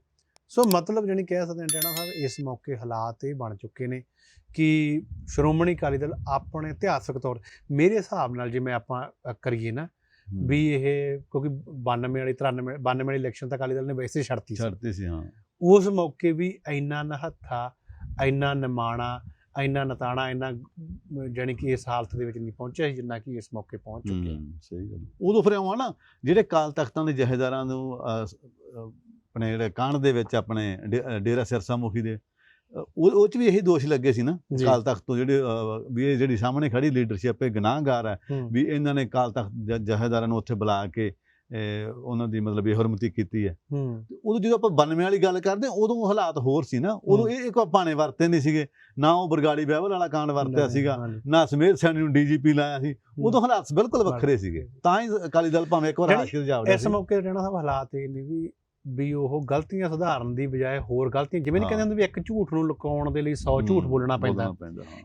ਸੋ ਮਤਲਬ ਜਾਨੀ ਕਹਿ ਸਕਦੇ ਹਾਂ ਟੈਣਾ ਸਾਹਿਬ ਇਸ ਮੌਕੇ ਹਾਲਾਤ ਇਹ ਬਣ ਚੁੱਕੇ ਨੇ ਕਿ ਸ਼੍ਰੋਮਣੀ ਅਕਾਲੀ ਦਲ ਆਪਣੇ ਇਤਿਹਾਸਕ ਤੌਰ ਮੇਰੇ ਹਿਸਾਬ ਨਾਲ ਜਿਵੇਂ ਆਪਾਂ ਕਰੀਏ ਨਾ ਵੀ ਇਹ ਕਿਉਂਕਿ 92 ਵਾਲੀ 93 92 ਵਾਲੀ ਇਲੈਕਸ਼ਨ ਤਾਂ ਅਕਾਲੀ ਦਲ ਨੇ ਵੈਸੇ ਛੱਡਤੀ ਸੀ। ਸੀ ਹਾਂ। ਉਸ ਮੌਕੇ ਵੀ ਇੰਨਾ ਨਹੱਥਾ ਇੰਨਾ ਨਿਮਾਣਾ ਇੰਨਾ ਨਤਾਣਾ ਇੰਨਾ ਜਾਨੀ ਕਿ ਇਸ ਹਾਲਤ ਦੇ ਵਿੱਚ ਨਹੀਂ ਪਹੁੰਚਿਆ ਸੀ ਜਿੰਨਾ ਕਿ ਇਸ ਮੌਕੇ ਪਹੁੰਚ ਚੁੱਕਿਆ ਸਹੀ ਗੱਲ ਉਦੋਂ ਫਿਰ ਆਉਂ ਨਾ ਜਿਹੜੇ ਕਾਲ ਤਖਤਾਂ ਦੇ ਜਹੇਦਾਰਾਂ ਨੂੰ ਆਪਣੇ ਜਿਹੜੇ ਕਾਂਡ ਦੇ ਵਿੱਚ ਆਪਣੇ ਡੇਰਾ ਸਿਰਸਾ ਮੁਖੀ ਦੇ ਉਹ ਉਹ ਚ ਵੀ ਇਹੀ ਦੋਸ਼ ਲੱਗੇ ਸੀ ਨਾ। ਕਾਲ ਤਖਤ ਤੋਂ ਜਿਹੜੇ ਵੀ ਇਹ ਜਿਹੜੀ ਸਾਹਮਣੇ ਖੜੀ ਲੀਡਰਸ਼ਿਪ ਇਹ ਗੁਨਾਹਗਾਰ ਹੈ। ਵੀ ਇਹਨਾਂ ਨੇ ਕਾਲ ਤਖਤ ਜਹੇਦਾਰਾਂ ਨੂੰ ਉੱਥੇ ਬੁਲਾ ਕੇ ਉਹਨਾਂ ਦੀ ਮਤਲਬ ਇਹ ਹਰਮਤੀ ਕੀਤੀ ਹੈ। ਤੇ ਉਦੋਂ ਜਦੋਂ ਆਪਾਂ 92 ਵਾਲੀ ਗੱਲ ਕਰਦੇ ਉਦੋਂ ਹਾਲਾਤ ਹੋਰ ਸੀ ਨਾ। ਉਦੋਂ ਇਹ ਇੱਕ ਭਾਣੇ ਵਰਤੇ ਨਹੀਂ ਸੀਗੇ। ਨਾ ਉਹ ਬਰਗਾੜੀ ਬਹਿਬਲ ਵਾਲਾ ਕਾਂਡ ਵਰਤਿਆ ਸੀਗਾ। ਨਾ ਸਮੇਰ ਸੈਣੀ ਨੂੰ ਡੀਜੀਪੀ ਲਾਇਆ ਸੀ। ਉਦੋਂ ਹਾਲਾਤ ਬਿਲਕੁਲ ਵੱਖਰੇ ਸੀਗੇ। ਤਾਂ ਹੀ ਅਕਾਲੀ ਦਲ ਭਾਵੇਂ ਇੱਕ ਵਾਰ ਹਾਸ਼ਰ ਜਾ ਵੜਿਆ ਇਸ ਮੌਕੇ ਰਹਿਣਾ ਸਾਹਿਬ ਹਾਲਾਤ ਇਹ ਨੇ ਵੀ ਵੀ ਉਹ ਗਲਤੀਆਂ ਸੁਧਾਰਨ ਦੀ ਬਜਾਏ ਹੋਰ ਗਲਤੀਆਂ ਜਿਵੇਂ ਨਹੀਂ। ਕਹਿੰਦੇ ਹੁੰਦੇ ਵੀ ਇੱਕ ਝੂਠ ਨੂੰ ਲੁਕਾਉਣ ਦੇ ਲਈ 100 ਝੂਠ ਬੋਲਣਾ ਪੈਂਦਾ।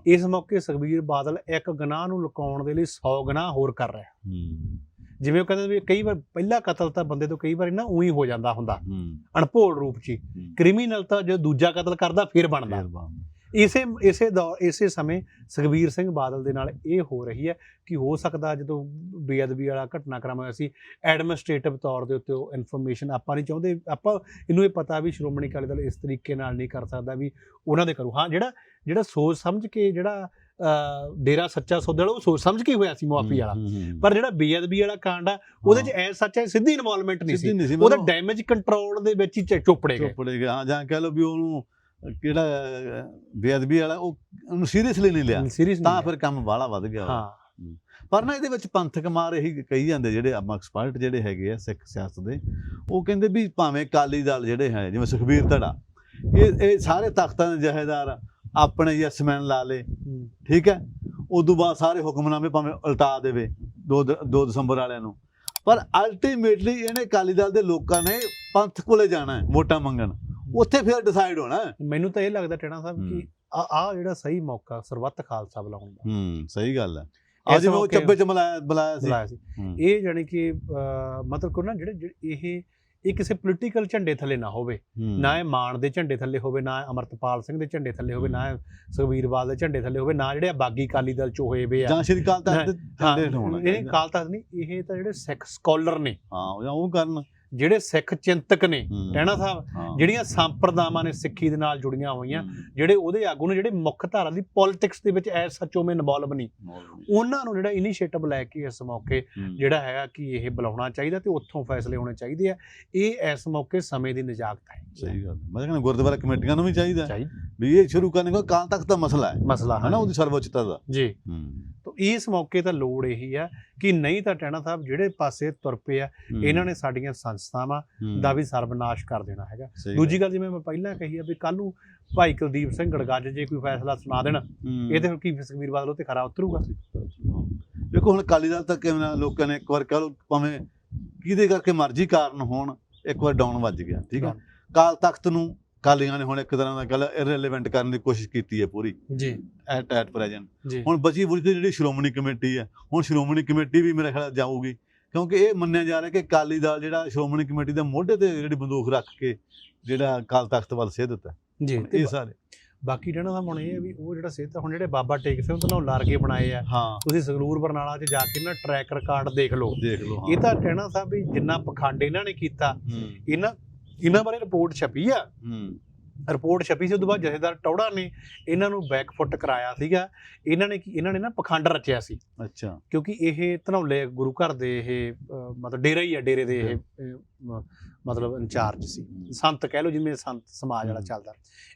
ਇਸ ਮੌਕੇ ਸੁਖਬੀਰ ਬਾਦਲ ਇੱਕ ਗੁਨਾਹ ਨੂੰ ਲੁਕਾਉਣ ਦੇ ਲਈ 100 ਗੁਨਾਹ ਹੋਰ ਕਰ ਰਿਹਾ। ਹੂੰ। ਜਿਵੇਂ ਉਹ ਕਹਿੰਦੇ ਵੀ ਕਈ ਵਾਰ ਪਹਿਲਾ ਕਤਲ ਤਾਂ ਬੰਦੇ ਤੋਂ ਕਈ ਵਾਰ ਨਾ ਉਹੀ ਹੋ ਜਾਂਦਾ ਹੁੰਦਾ। ਹੂੰ ਅਣਭੋਲ ਰੂਪ 'ਚ। ਕ੍ਰਿਮੀਨਲ ਤਾਂ ਜੋ ਦੂਜਾ ਕਤਲ ਕਰਦਾ ਫਿਰ ਬਣਦਾ। ਇਸੇ ਇਸੇ ਦੌਰ ਇਸੇ ਸਮੇਂ ਸੁਖਬੀਰ ਸਿੰਘ ਬਾਦਲ ਦੇ ਨਾਲ ਇਹ ਹੋ ਰਹੀ ਹੈ ਕਿ ਹੋ ਸਕਦਾ ਜਦੋਂ ਬੇਅਦਬੀ ਵਾਲਾ ਘਟਨਾਕ੍ਰਮ ਹੋਇਆ ਸੀ ਐਡਮਿਨਿਸਟ੍ਰੇਟਿਵ ਤੌਰ ਦੇ ਉੱਤੇ ਉਹ ਇਨਫੋਰਮੇਸ਼ਨ ਆਪਾਂ ਨਹੀਂ ਚਾਹੁੰਦੇ। ਆਪਾਂ ਇਹਨੂੰ ਇਹ ਪਤਾ ਵੀ ਸ਼੍ਰੋਮਣੀ ਅਕਾਲੀ ਦਲ ਇਸ ਤਰੀਕੇ ਨਾਲ ਨਹੀਂ ਕਰ ਸਕਦਾ ਵੀ ਉਹਨਾਂ ਦੇ ਕਰੂ। ਹਾਂ ਜਿਹੜਾ ਜਿਹੜਾ ਸੋਚ ਸਮਝ ਕੇ ਜਿਹੜਾ ਡੇਰਾ ਸੱਚਾ ਸੌਦੇ ਵਾਲਾ ਉਹ ਸੋਚ ਸਮਝ ਕੇ ਹੋਇਆ ਸੀ ਮੁਆਫੀ ਵਾਲਾ। ਪਰ ਜਿਹੜਾ ਬੇਅਦਬੀ ਵਾਲਾ ਕਾਂਡ ਆ ਉਹਦੇ 'ਚ ਐ ਸੱਚ ਹੈ ਸਿੱਧੀ ਇਨਵੋਲਵਮੈਂਟ ਨਹੀਂ ਸੀ। ਉਹਦਾ ਡੈਮੇਜ ਕੰਟਰੋਲ ਦੇ ਵਿੱਚ ਹੀ ਚੋਪੜੇ ਗਏ। ਚੋਪੜੇ ਗਿਆ ਹਾਂ ਜਾਂ ਕਹਿ ਲਓ ਵੀ ਉਹਨੂੰ ਕਿਹੜਾ ਬੇਅਦਬੀ ਵਾਲਾ ਉਹ ਉਹਨੂੰ ਸੀਰੀਅਸਲੀ ਨਹੀਂ ਲਿਆ। ਤਾਂ ਫਿਰ ਕੰਮ ਬਾਹਲਾ ਵੱਧ ਗਿਆ। ਹਾਂ। ਪਰ ਨਾ ਇਹਦੇ ਵਿੱਚ ਪੰਥਕ ਮਾਰ ਇਹੀ ਕਹੀ ਜਾਂਦੇ ਜਿਹੜੇ ਆਪਾਂ ਐਕਸਪਰਟ ਜਿਹੜੇ ਹੈਗੇ ਆ ਸਿੱਖ ਸਿਆਸਤ ਦੇ ਉਹ ਕਹਿੰਦੇ ਵੀ ਭਾਵੇਂ ਕਾਲੀ ਦਲ ਜਿਹੜੇ ਹੈ ਜਿਵੇਂ ਸੁਖਬੀਰ ਧੜਾ ਇਹ ਇਹ ਸਾਰੇ ਤਖਤਾਂ ਦੇ ਜਹੇਦਾਰ ਆਪਣੇ ਯੈਸਮੈਨ ਲਾ ਲੇ। ਠੀਕ ਹੈ ਉਦੋਂ ਬਾਅਦ ਸਾਰੇ ਹੁਕਮਨਾਮੇ ਭਾਵੇਂ ਉਲਟਾ ਦੇਵੇ 2 2 ਦਸੰਬਰ ਵਾਲਿਆਂ ਨੂੰ ਪਰ ਅਲਟੀਮੇਟਲੀ ਇਹਨੇ ਕਾਲੀ ਦਲ ਦੇ ਲੋਕਾਂ ਨੇ ਪੰਥ ਕੋਲੇ ਜਾਣਾ ਹੈ ਵੋਟਾਂ ਮੰਗਣ ਉੱਥੇ ਫਿਰ ਡਿਸਾਈਡ ਹੋਣਾ। ਮੈਨੂੰ ਤਾਂ ਇਹ ਲੱਗਦਾ ਟੇਣਾ ਸਾਹਿਬ। ਕਿ ਆ ਆ ਜਿਹੜਾ ਸਹੀ ਮੌਕਾ ਸਰਬੱਤ ਖਾਲਸਾ ਬੁਲਾਉਣ ਦਾ ਹੂੰ ਸਹੀ ਗੱਲ ਹੈ ਅੱਜ ਮੈਂ ਉਹ ਚੱਬੇ ਚ ਬੁਲਾਇਆ ਸੀ। ਇਹ ਜਾਣੀ ਕਿ ਮਤਲਬ ਕੋ ਨਾ ਜਿਹੜੇ ਇਹ ਇਹ ਕਿਸੇ ਪੋਲੀਟੀਕਲ ਝੰਡੇ ਥੱਲੇ ਨਾ ਹੋਵੇ। ਨਾ ਇਹ ਮਾਨ ਦੇ ਝੰਡੇ ਥੱਲੇ ਹੋਵੇ ਨਾ ਅਮਰਤਪਾਲ ਸਿੰਘ ਦੇ ਝੰਡੇ ਥੱਲੇ ਹੋਵੇ ਨਾ ਇਹ ਸੁਖਬੀਰ ਬਾਦਲ ਦੇ ਝੰਡੇ ਥੱਲੇ ਹੋਵੇ ਨਾ ਜਿਹੜੇ ਬਾਗੀ ਅਕਾਲੀ ਦਲ ਚ ਹੋਏ ਵੇ ਆ ਜਾਂ ਸ਼੍ਰੀ ਕਾਲ ਤਖਤ ਦੇ ਝੰਡੇ ਹੋਣਾ ਇਹ। ਕਾਲ ਤਖਤ ਨਹੀਂ ਇਹ ਤਾਂ ਜਿਹੜੇ ਸਿੱਖ ਸਕਾਲਰ ਨੇ ਹਾਂ ਉਹ ਕਰਨ ਜਿਹੜੇ ਸਿੱਖ ਚਿੰਤਕ ਨੇ। ਟਹਿਣਾ ਸਾਹਿਬ। ਜਿਹੜੀਆਂ ਸੰਪਰਦਾਵਾਂ ਨੇ ਸਿੱਖੀ ਦੇ ਨਾਲ ਜੁੜੀਆਂ ਹੋਈਆਂ। ਜਿਹੜੇ ਉਹਦੇ ਆਗੂ ਨੇ ਜਿਹੜੇ ਮੁੱਖ ਧਾਰਾ ਦੀ ਪੋਲਿਟਿਕਸ ਦੇ ਵਿੱਚ ਐਸ ਸੱਚੋ ਮੈਂ ਇਨਵੋਲਵ ਨਹੀਂ ਉਹਨਾਂ ਨੂੰ ਜਿਹੜਾ ਇਨੀਸ਼ੀਏਟਿਵ ਲੈ ਕੇ ਇਸ ਮੌਕੇ। ਜਿਹੜਾ ਹੈਗਾ ਕਿ ਇਹ ਬੁਲਾਉਣਾ ਚਾਹੀਦਾ ਤੇ ਉੱਥੋਂ ਫੈਸਲੇ ਹੋਣੇ ਚਾਹੀਦੇ ਆ ਇਹ ਇਸ ਮੌਕੇ ਸਮੇਂ ਦੀ ਨਿਜਾਕਤ ਹੈ ਸਹੀ ਗੱਲ। ਮੈਂ ਕਹਿੰਦਾ ਗੁਰਦੁਆਰਾ ਕਮੇਟੀਆਂ ਨੂੰ ਵੀ ਚਾਹੀਦਾ ਵੀ ਇਹ ਸ਼ੁਰੂ ਕਰਨ ਕੋ ਕਾਲ ਤੱਕ ਦਾ ਮਸਲਾ ਹੈ ਮਸਲਾ ਹੈ ਨਾ ਉਹਦੀ ਸਰਵਉੱਚਤਾ ਦਾ ਜੀ ਹੂੰ। ਤਾਂ ਇਸ ਮੌਕੇ ਤਾਂ ਲੋੜ ਇਹੀ ਆ ਕਿ ਨਹੀਂ ਤਾਂ ਟੈਣਾ ਸਾਹਿਬ ਜਿਹੜੇ ਪਾਸੇ ਤੁਰ ਪਏ ਆ। ਇਹਨਾਂ ਨੇ ਸਾਡੀਆਂ ਸੰਸਥਾਵਾਂ। ਦਾ ਵੀ ਸਰਬਨਾਸ਼ ਕਰ ਦੇਣਾ ਹੈਗਾ ਦੂਜੀ ਗੱਲ ਜਿਵੇਂ ਮੈਂ ਪਹਿਲਾਂ ਕਹੀ ਆ ਵੀ ਕੱਲ ਨੂੰ ਭਾਈ ਕੁਲਦੀਪ ਸਿੰਘ ਗੜਗੱਜ ਜੇ ਕੋਈ ਫੈਸਲਾ ਸੁਣਾ ਦੇਣ। ਇਹ ਤੇ ਕੀ ਸੁਖਬੀਰ ਬਾਦਲ ਉੱਤੇ ਖਰਾ ਉਤਰੂਗਾ ਦੇਖੋ ਹੁਣ ਕਾਲੀ ਦਲ ਤੱਕ ਕਿਵੇਂ ਲੋਕਾਂ ਨੇ ਇੱਕ ਵਾਰ ਕਹ ਲਓ ਭਾਵੇਂ ਕਿਹਦੇ ਕਰਕੇ ਮਰਜ਼ੀ ਕਾਰਨ ਹੋਣ ਇੱਕ ਵਾਰ ਡਾਊਨ ਵੱਜ ਗਿਆ ਠੀਕ ਹੈ ਕਾਲ ਤਖਤ ਨੂੰ ਕਾਲੀਆਂ ਨੇ ਹੁਣ ਇੱਕ ਤਰ੍ਹਾਂ ਦਾ ਗੱਲ ਇਰਰੈਲੇਵੈਂਟ ਕਰਨ ਦੀ ਕੋਸ਼ਿਸ਼ ਕੀਤੀ ਹੈ ਪੂਰੀ। ਜੀ। ਐਟ ਐਟ ਪ੍ਰੈਜ਼ੈਂਟ ਹੁਣ ਬਚੀ ਬੁਰੀ ਜਿਹੜੀ ਸ਼੍ਰੋਮਣੀ ਕਮੇਟੀ ਹੈ ਹੁਣ ਸ਼੍ਰੋਮਣੀ ਕਮੇਟੀ ਵੀ ਮੇਰੇ ਖਿਆਲ ਜਾਊਗੀ ਕਿਉਂਕਿ ਇਹ ਮੰਨਿਆ ਜਾ ਰਿਹਾ ਕਿ ਕਾਲੀ ਦਲ ਜਿਹੜਾ ਸ਼੍ਰੋਮਣੀ ਕਮੇਟੀ ਦੇ ਮੋਢੇ ਤੇ ਜਿਹੜੀ ਬੰਦੂਕ ਰੱਖ ਕੇ ਜਿਹੜਾ ਕਾਲ ਤਖਤ ਵੱਲ ਸੇਧ ਦਿੱਤਾ। ਜੀ। ਇਹ ਸਾਰੇ। ਬਾਕੀ ਜਿਹੜਾ ਦਾ ਹੁਣ ਇਹ ਹੈ ਵੀ ਉਹ ਜਿਹੜਾ ਸਿਹਤ ਹੁਣ ਜਿਹੜੇ ਬਾਬਾ ਟੇਕ ਸਿੰਘ ਤੋਂ ਲਾਰਗੇ ਬਣਾਏ ਆ। ਤੁਸੀਂ ਸੰਗਰੂਰ ਬਰਨਾਲਾ 'ਚ ਜਾ ਕੇ ਨਾ ਟਰੈਕ ਰਿਕਾਰਡ ਦੇਖ ਲਓ। ਦੇਖ ਲਓ ਇਹ ਤਾਂ ਕਹਿਣਾ ਸਾਹਿਬ ਵੀ ਜਿੰਨਾ ਪਖੰਡ ਇਹਨਾਂ ਨੇ ਕੀਤਾ ਇਹਨਾਂ ਇਹਨਾਂ ਬਾਰੇ ਰਿਪੋਰਟ ਛਪੀ ਆ। ਹੂੰ। ਰਿਪੋਰਟ ਛਪੀ ਸੀ ਉਸ ਤੋਂ ਬਾਅਦ ਜਥੇਦਾਰ ਟੌੜਾ ਨੇ ਇਹਨਾਂ ਨੂੰ ਬੈਕਫੁੱਟ ਕਰਾਇਆ ਸੀਗਾ। ਇਹਨਾਂ ਨੇ ਕੀ ਇਹਨਾਂ ਨੇ ਨਾ ਪਖੰਡ ਰਚਿਆ ਸੀ। ਅੱਛਾ। ਕਿਉਂਕਿ ਇਹ ਧਨੌਲੇ ਗੁਰੂ ਘਰ ਦੇ ਇਹ ਮਤਲਬ ਡੇਰਾ ਹੀ ਆ ਡੇਰੇ ਦੇ ਇਹ ਮਤਲਬ ਇੰਚਾਰਜ ਸੀ। ਸੰਤ ਕਹਿ ਲਓ ਜਿਵੇਂ ਸੰਤ ਸਮਾਜ ਵਾਲਾ। ਚੱਲਦਾ।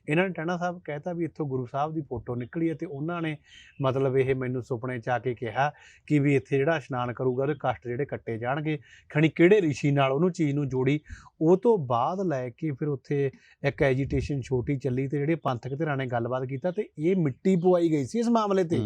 ਇਹਨਾਂ ਨੇ ਟਹਿਣਾ ਸਾਹਿਬ ਕਹਿਤਾ ਵੀ ਇੱਥੋਂ ਗੁਰੂ ਸਾਹਿਬ ਦੀ ਫੋਟੋ ਨਿਕਲੀ ਹੈ ਤੇ ਉਹਨਾਂ ਨੇ ਮਤਲਬ ਇਹ ਮੈਨੂੰ ਸੁਪਨੇ ਚ ਆ ਕੇ ਕਿਹਾ ਕਿ ਵੀ ਇੱਥੇ ਜਿਹੜਾ ਇਸ਼ਨਾਨ ਕਰੂਗਾ ਉਹਦੇ ਕਸ਼ਟ ਜਿਹੜੇ ਕੱਟੇ ਜਾਣਗੇ। ਖਣੀ ਕਿਹੜੇ ਰਿਸ਼ੀ ਨਾਲ ਉਹਨੂੰ ਚੀਜ਼ ਨੂੰ ਜੋੜੀ? ਉਹ ਤੋਂ ਬਾਅਦ ਲੈ ਕੇ ਫਿਰ ਉੱਥੇ ਇੱਕ ਐਜੀਟੇਸ਼ਨ ਛੋਟੀ ਚੱਲੀ ਤੇ ਜਿਹੜੇ ਪੰਥਕ ਧਿਰਾਂ ਨੇ ਗੱਲਬਾਤ ਕੀਤਾ ਤੇ ਇਹ ਮਿੱਟੀ ਪਵਾਈ ਗਈ ਸੀ ਇਸ ਮਾਮਲੇ ਤੇ।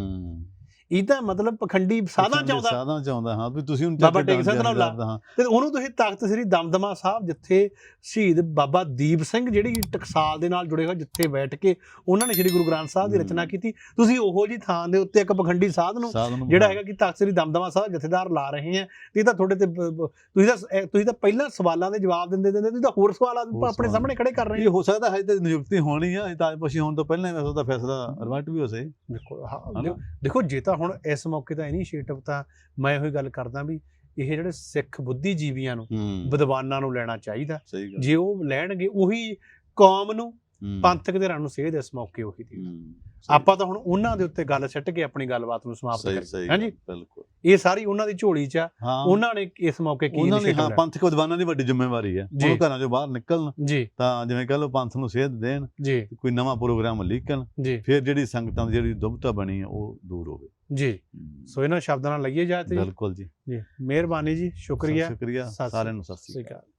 ਇਹ ਤਾਂ ਮਤਲਬ ਪਖੰਡੀ ਸਾਦਾ ਚਾਹੁੰਦਾ ਸਾਦਾ ਚਾਹੁੰਦਾ ਹਾਂ ਵੀ ਤੁਸੀਂ ਹੁਣ ਬਾਬਾ ਟੇਕ ਸਿੰਘ ਨਾਲ ਤੇ ਉਹਨੂੰ ਤੁਸੀਂ ਤਖਤ ਸ੍ਰੀ ਦਮਦਮਾ ਸਾਹਿਬ ਜਿੱਥੇ ਸ਼ਹੀਦ ਬਾਬਾ ਦੀਪ ਸਿੰਘ ਜਿਹੜੀ ਟਕਸਾਲ ਦੇ ਨਾਲ ਜੁੜੇ ਹੋਏ ਜਿੱਥੇ ਬੈਠ ਕੇ ਉਹਨਾਂ ਨੇ ਸ੍ਰੀ ਗੁਰੂ ਗ੍ਰੰਥ ਸਾਹਿਬ ਦੀ। ਰਚਨਾ ਕੀਤੀ ਤੁਸੀਂ ਉਹੋ ਜੀ ਥਾਂ ਦੇ ਉੱਤੇ ਇੱਕ ਪਖੰਡੀ ਸਾਧ ਨੂੰ ਸਾਧ ਜਿਹੜਾ ਹੈਗਾ ਕਿ ਤਖਤ ਸ੍ਰੀ ਦਮਦਮਾ ਸਾਹਿਬ ਜਥੇਦਾਰ ਲਾ ਰਹੇ ਆ ਤੇ ਇਹ ਤਾਂ ਤੁਹਾਡੇ ਤੇ ਤੁਸੀਂ ਤਾਂ ਤੁਸੀਂ ਤਾਂ ਪਹਿਲਾਂ ਸਵਾਲਾਂ ਦੇ ਜਵਾਬ ਦਿੰਦੇ ਦਿੰਦੇ ਤੁਸੀਂ ਤਾਂ ਹੋਰ ਸਵਾਲ ਆਪਣੇ। ਸਾਹਮਣੇ ਖੜੇ ਕਰ ਰਹੇ ਇਹ ਹੋ ਹੋ ਸਕਦਾ ਹੈ ਤੇ ਨਿਯੁਕਤੀ ਹੋਣੀ ਆ ਤਾਜਪੋਸ਼ੀ ਹੋਣ ਤੋਂ ਪਹਿਲਾਂ ਹੀ ਉਹਦਾ ਫੈਸਲਾ ਰਿਵਰਟ ਵੀ ਹੋ ਹਨਾ? ਦੇਖੋ- ਦੇਖੋ ਜੇ ਤਾਂ ਹੁਣ ਇਸ ਮੌਕੇ ਦਾ ਇਨੀਸ਼ੀਏਟਿਵ ਤਾਂ ਮੈਂ ਇਹੋ ਹੀ ਗੱਲ ਕਰਦਾ ਵੀ ਇਹ ਜਿਹੜੇ ਸਿੱਖ ਬੁੱਧੀਜੀਵੀਆਂ ਨੂੰ ਵਿਦਵਾਨਾਂ ਨੂੰ ਲੈਣਾ ਚਾਹੀਦਾ। ਜੇ ਉਹ ਲੈਣਗੇ ਉਹੀ ਕੌਮ ਨੂੰ ਪੰਥਕ ਧਿਰਾਂ ਨੂੰ ਸੇਧ ਇਸ ਮੌਕੇ ਉਹੀ ਦੀ। ਹੂੰ, ਆਪਾਂ ਤਾਂ ਹੁਣ ਉਹਨਾਂ ਦੇ ਉੱਤੇ ਗੱਲ ਸਿੱਟ ਕੇ ਆਪਣੀ ਗੱਲਬਾਤ ਨੂੰ ਸਮਾਪਤ ਸਹੀ ਕਰੀਏ। ਸਹੀ ਹਾਂਜੀ? ਬਿਲਕੁਲ। ਇਹ ਸਾਰੀ ਉਹਨਾਂ ਦੀ ਝੋਲੀ 'ਚ ਆ। ਹਾਂ। ਉਹਨਾਂ ਨੇ ਇਸ ਮੌਕੇ ਕੀ ਉਹਨਾਂ ਨੇ ਹਾਂ ਲਿਆ? ਪੰਥਕ ਵਿਦਵਾਨਾਂ ਦੀ ਵੱਡੀ ਜ਼ਿੰਮੇਵਾਰੀ ਹੈ। ਜੀ। ਉਹ ਘਰਾਂ ਚੋਂ ਬਾਹਰ ਨਿਕਲਣ ਜੀ। ਤਾਂ ਜਿਵੇਂ ਕਹ ਲਓ ਪੰਥ ਨੂੰ ਸੇਧ ਦੇਣ ਜੀ। ਕੋਈ ਨਵਾਂ ਪ੍ਰੋਗਰਾਮ ਲਿਖਣ ਜੀ। ਫਿਰ ਜਿਹੜੀ ਸੰਗਤਾਂ ਦੀ ਜਿਹੜੀ ਦੁਬਤਾ ਬਣੀ ਹੈ ਉਹ ਦੂਰ ਹੋਵੇ। ਜੀ। ਸੋ ਇਹਨਾਂ ਸ਼ਬਦਾਂ ਨਾਲ ਲਈਏ ਤੇ। ਜੀ। ਬਿਲਕੁਲ ਜੀ। ਜੀ। ਮਿਹਰਬਾਨੀ ਜੀ ਸ਼ੁਕਰੀਆ। ਸ਼ੁਕਰੀਆ ਸਤਿ ਸਾਰਿਆਂ ਨੂੰ ਸਤਿ ਸ੍ਰੀ ਸ਼੍ਰੀ ਅਕਾਲ। ਅਕਾਲ।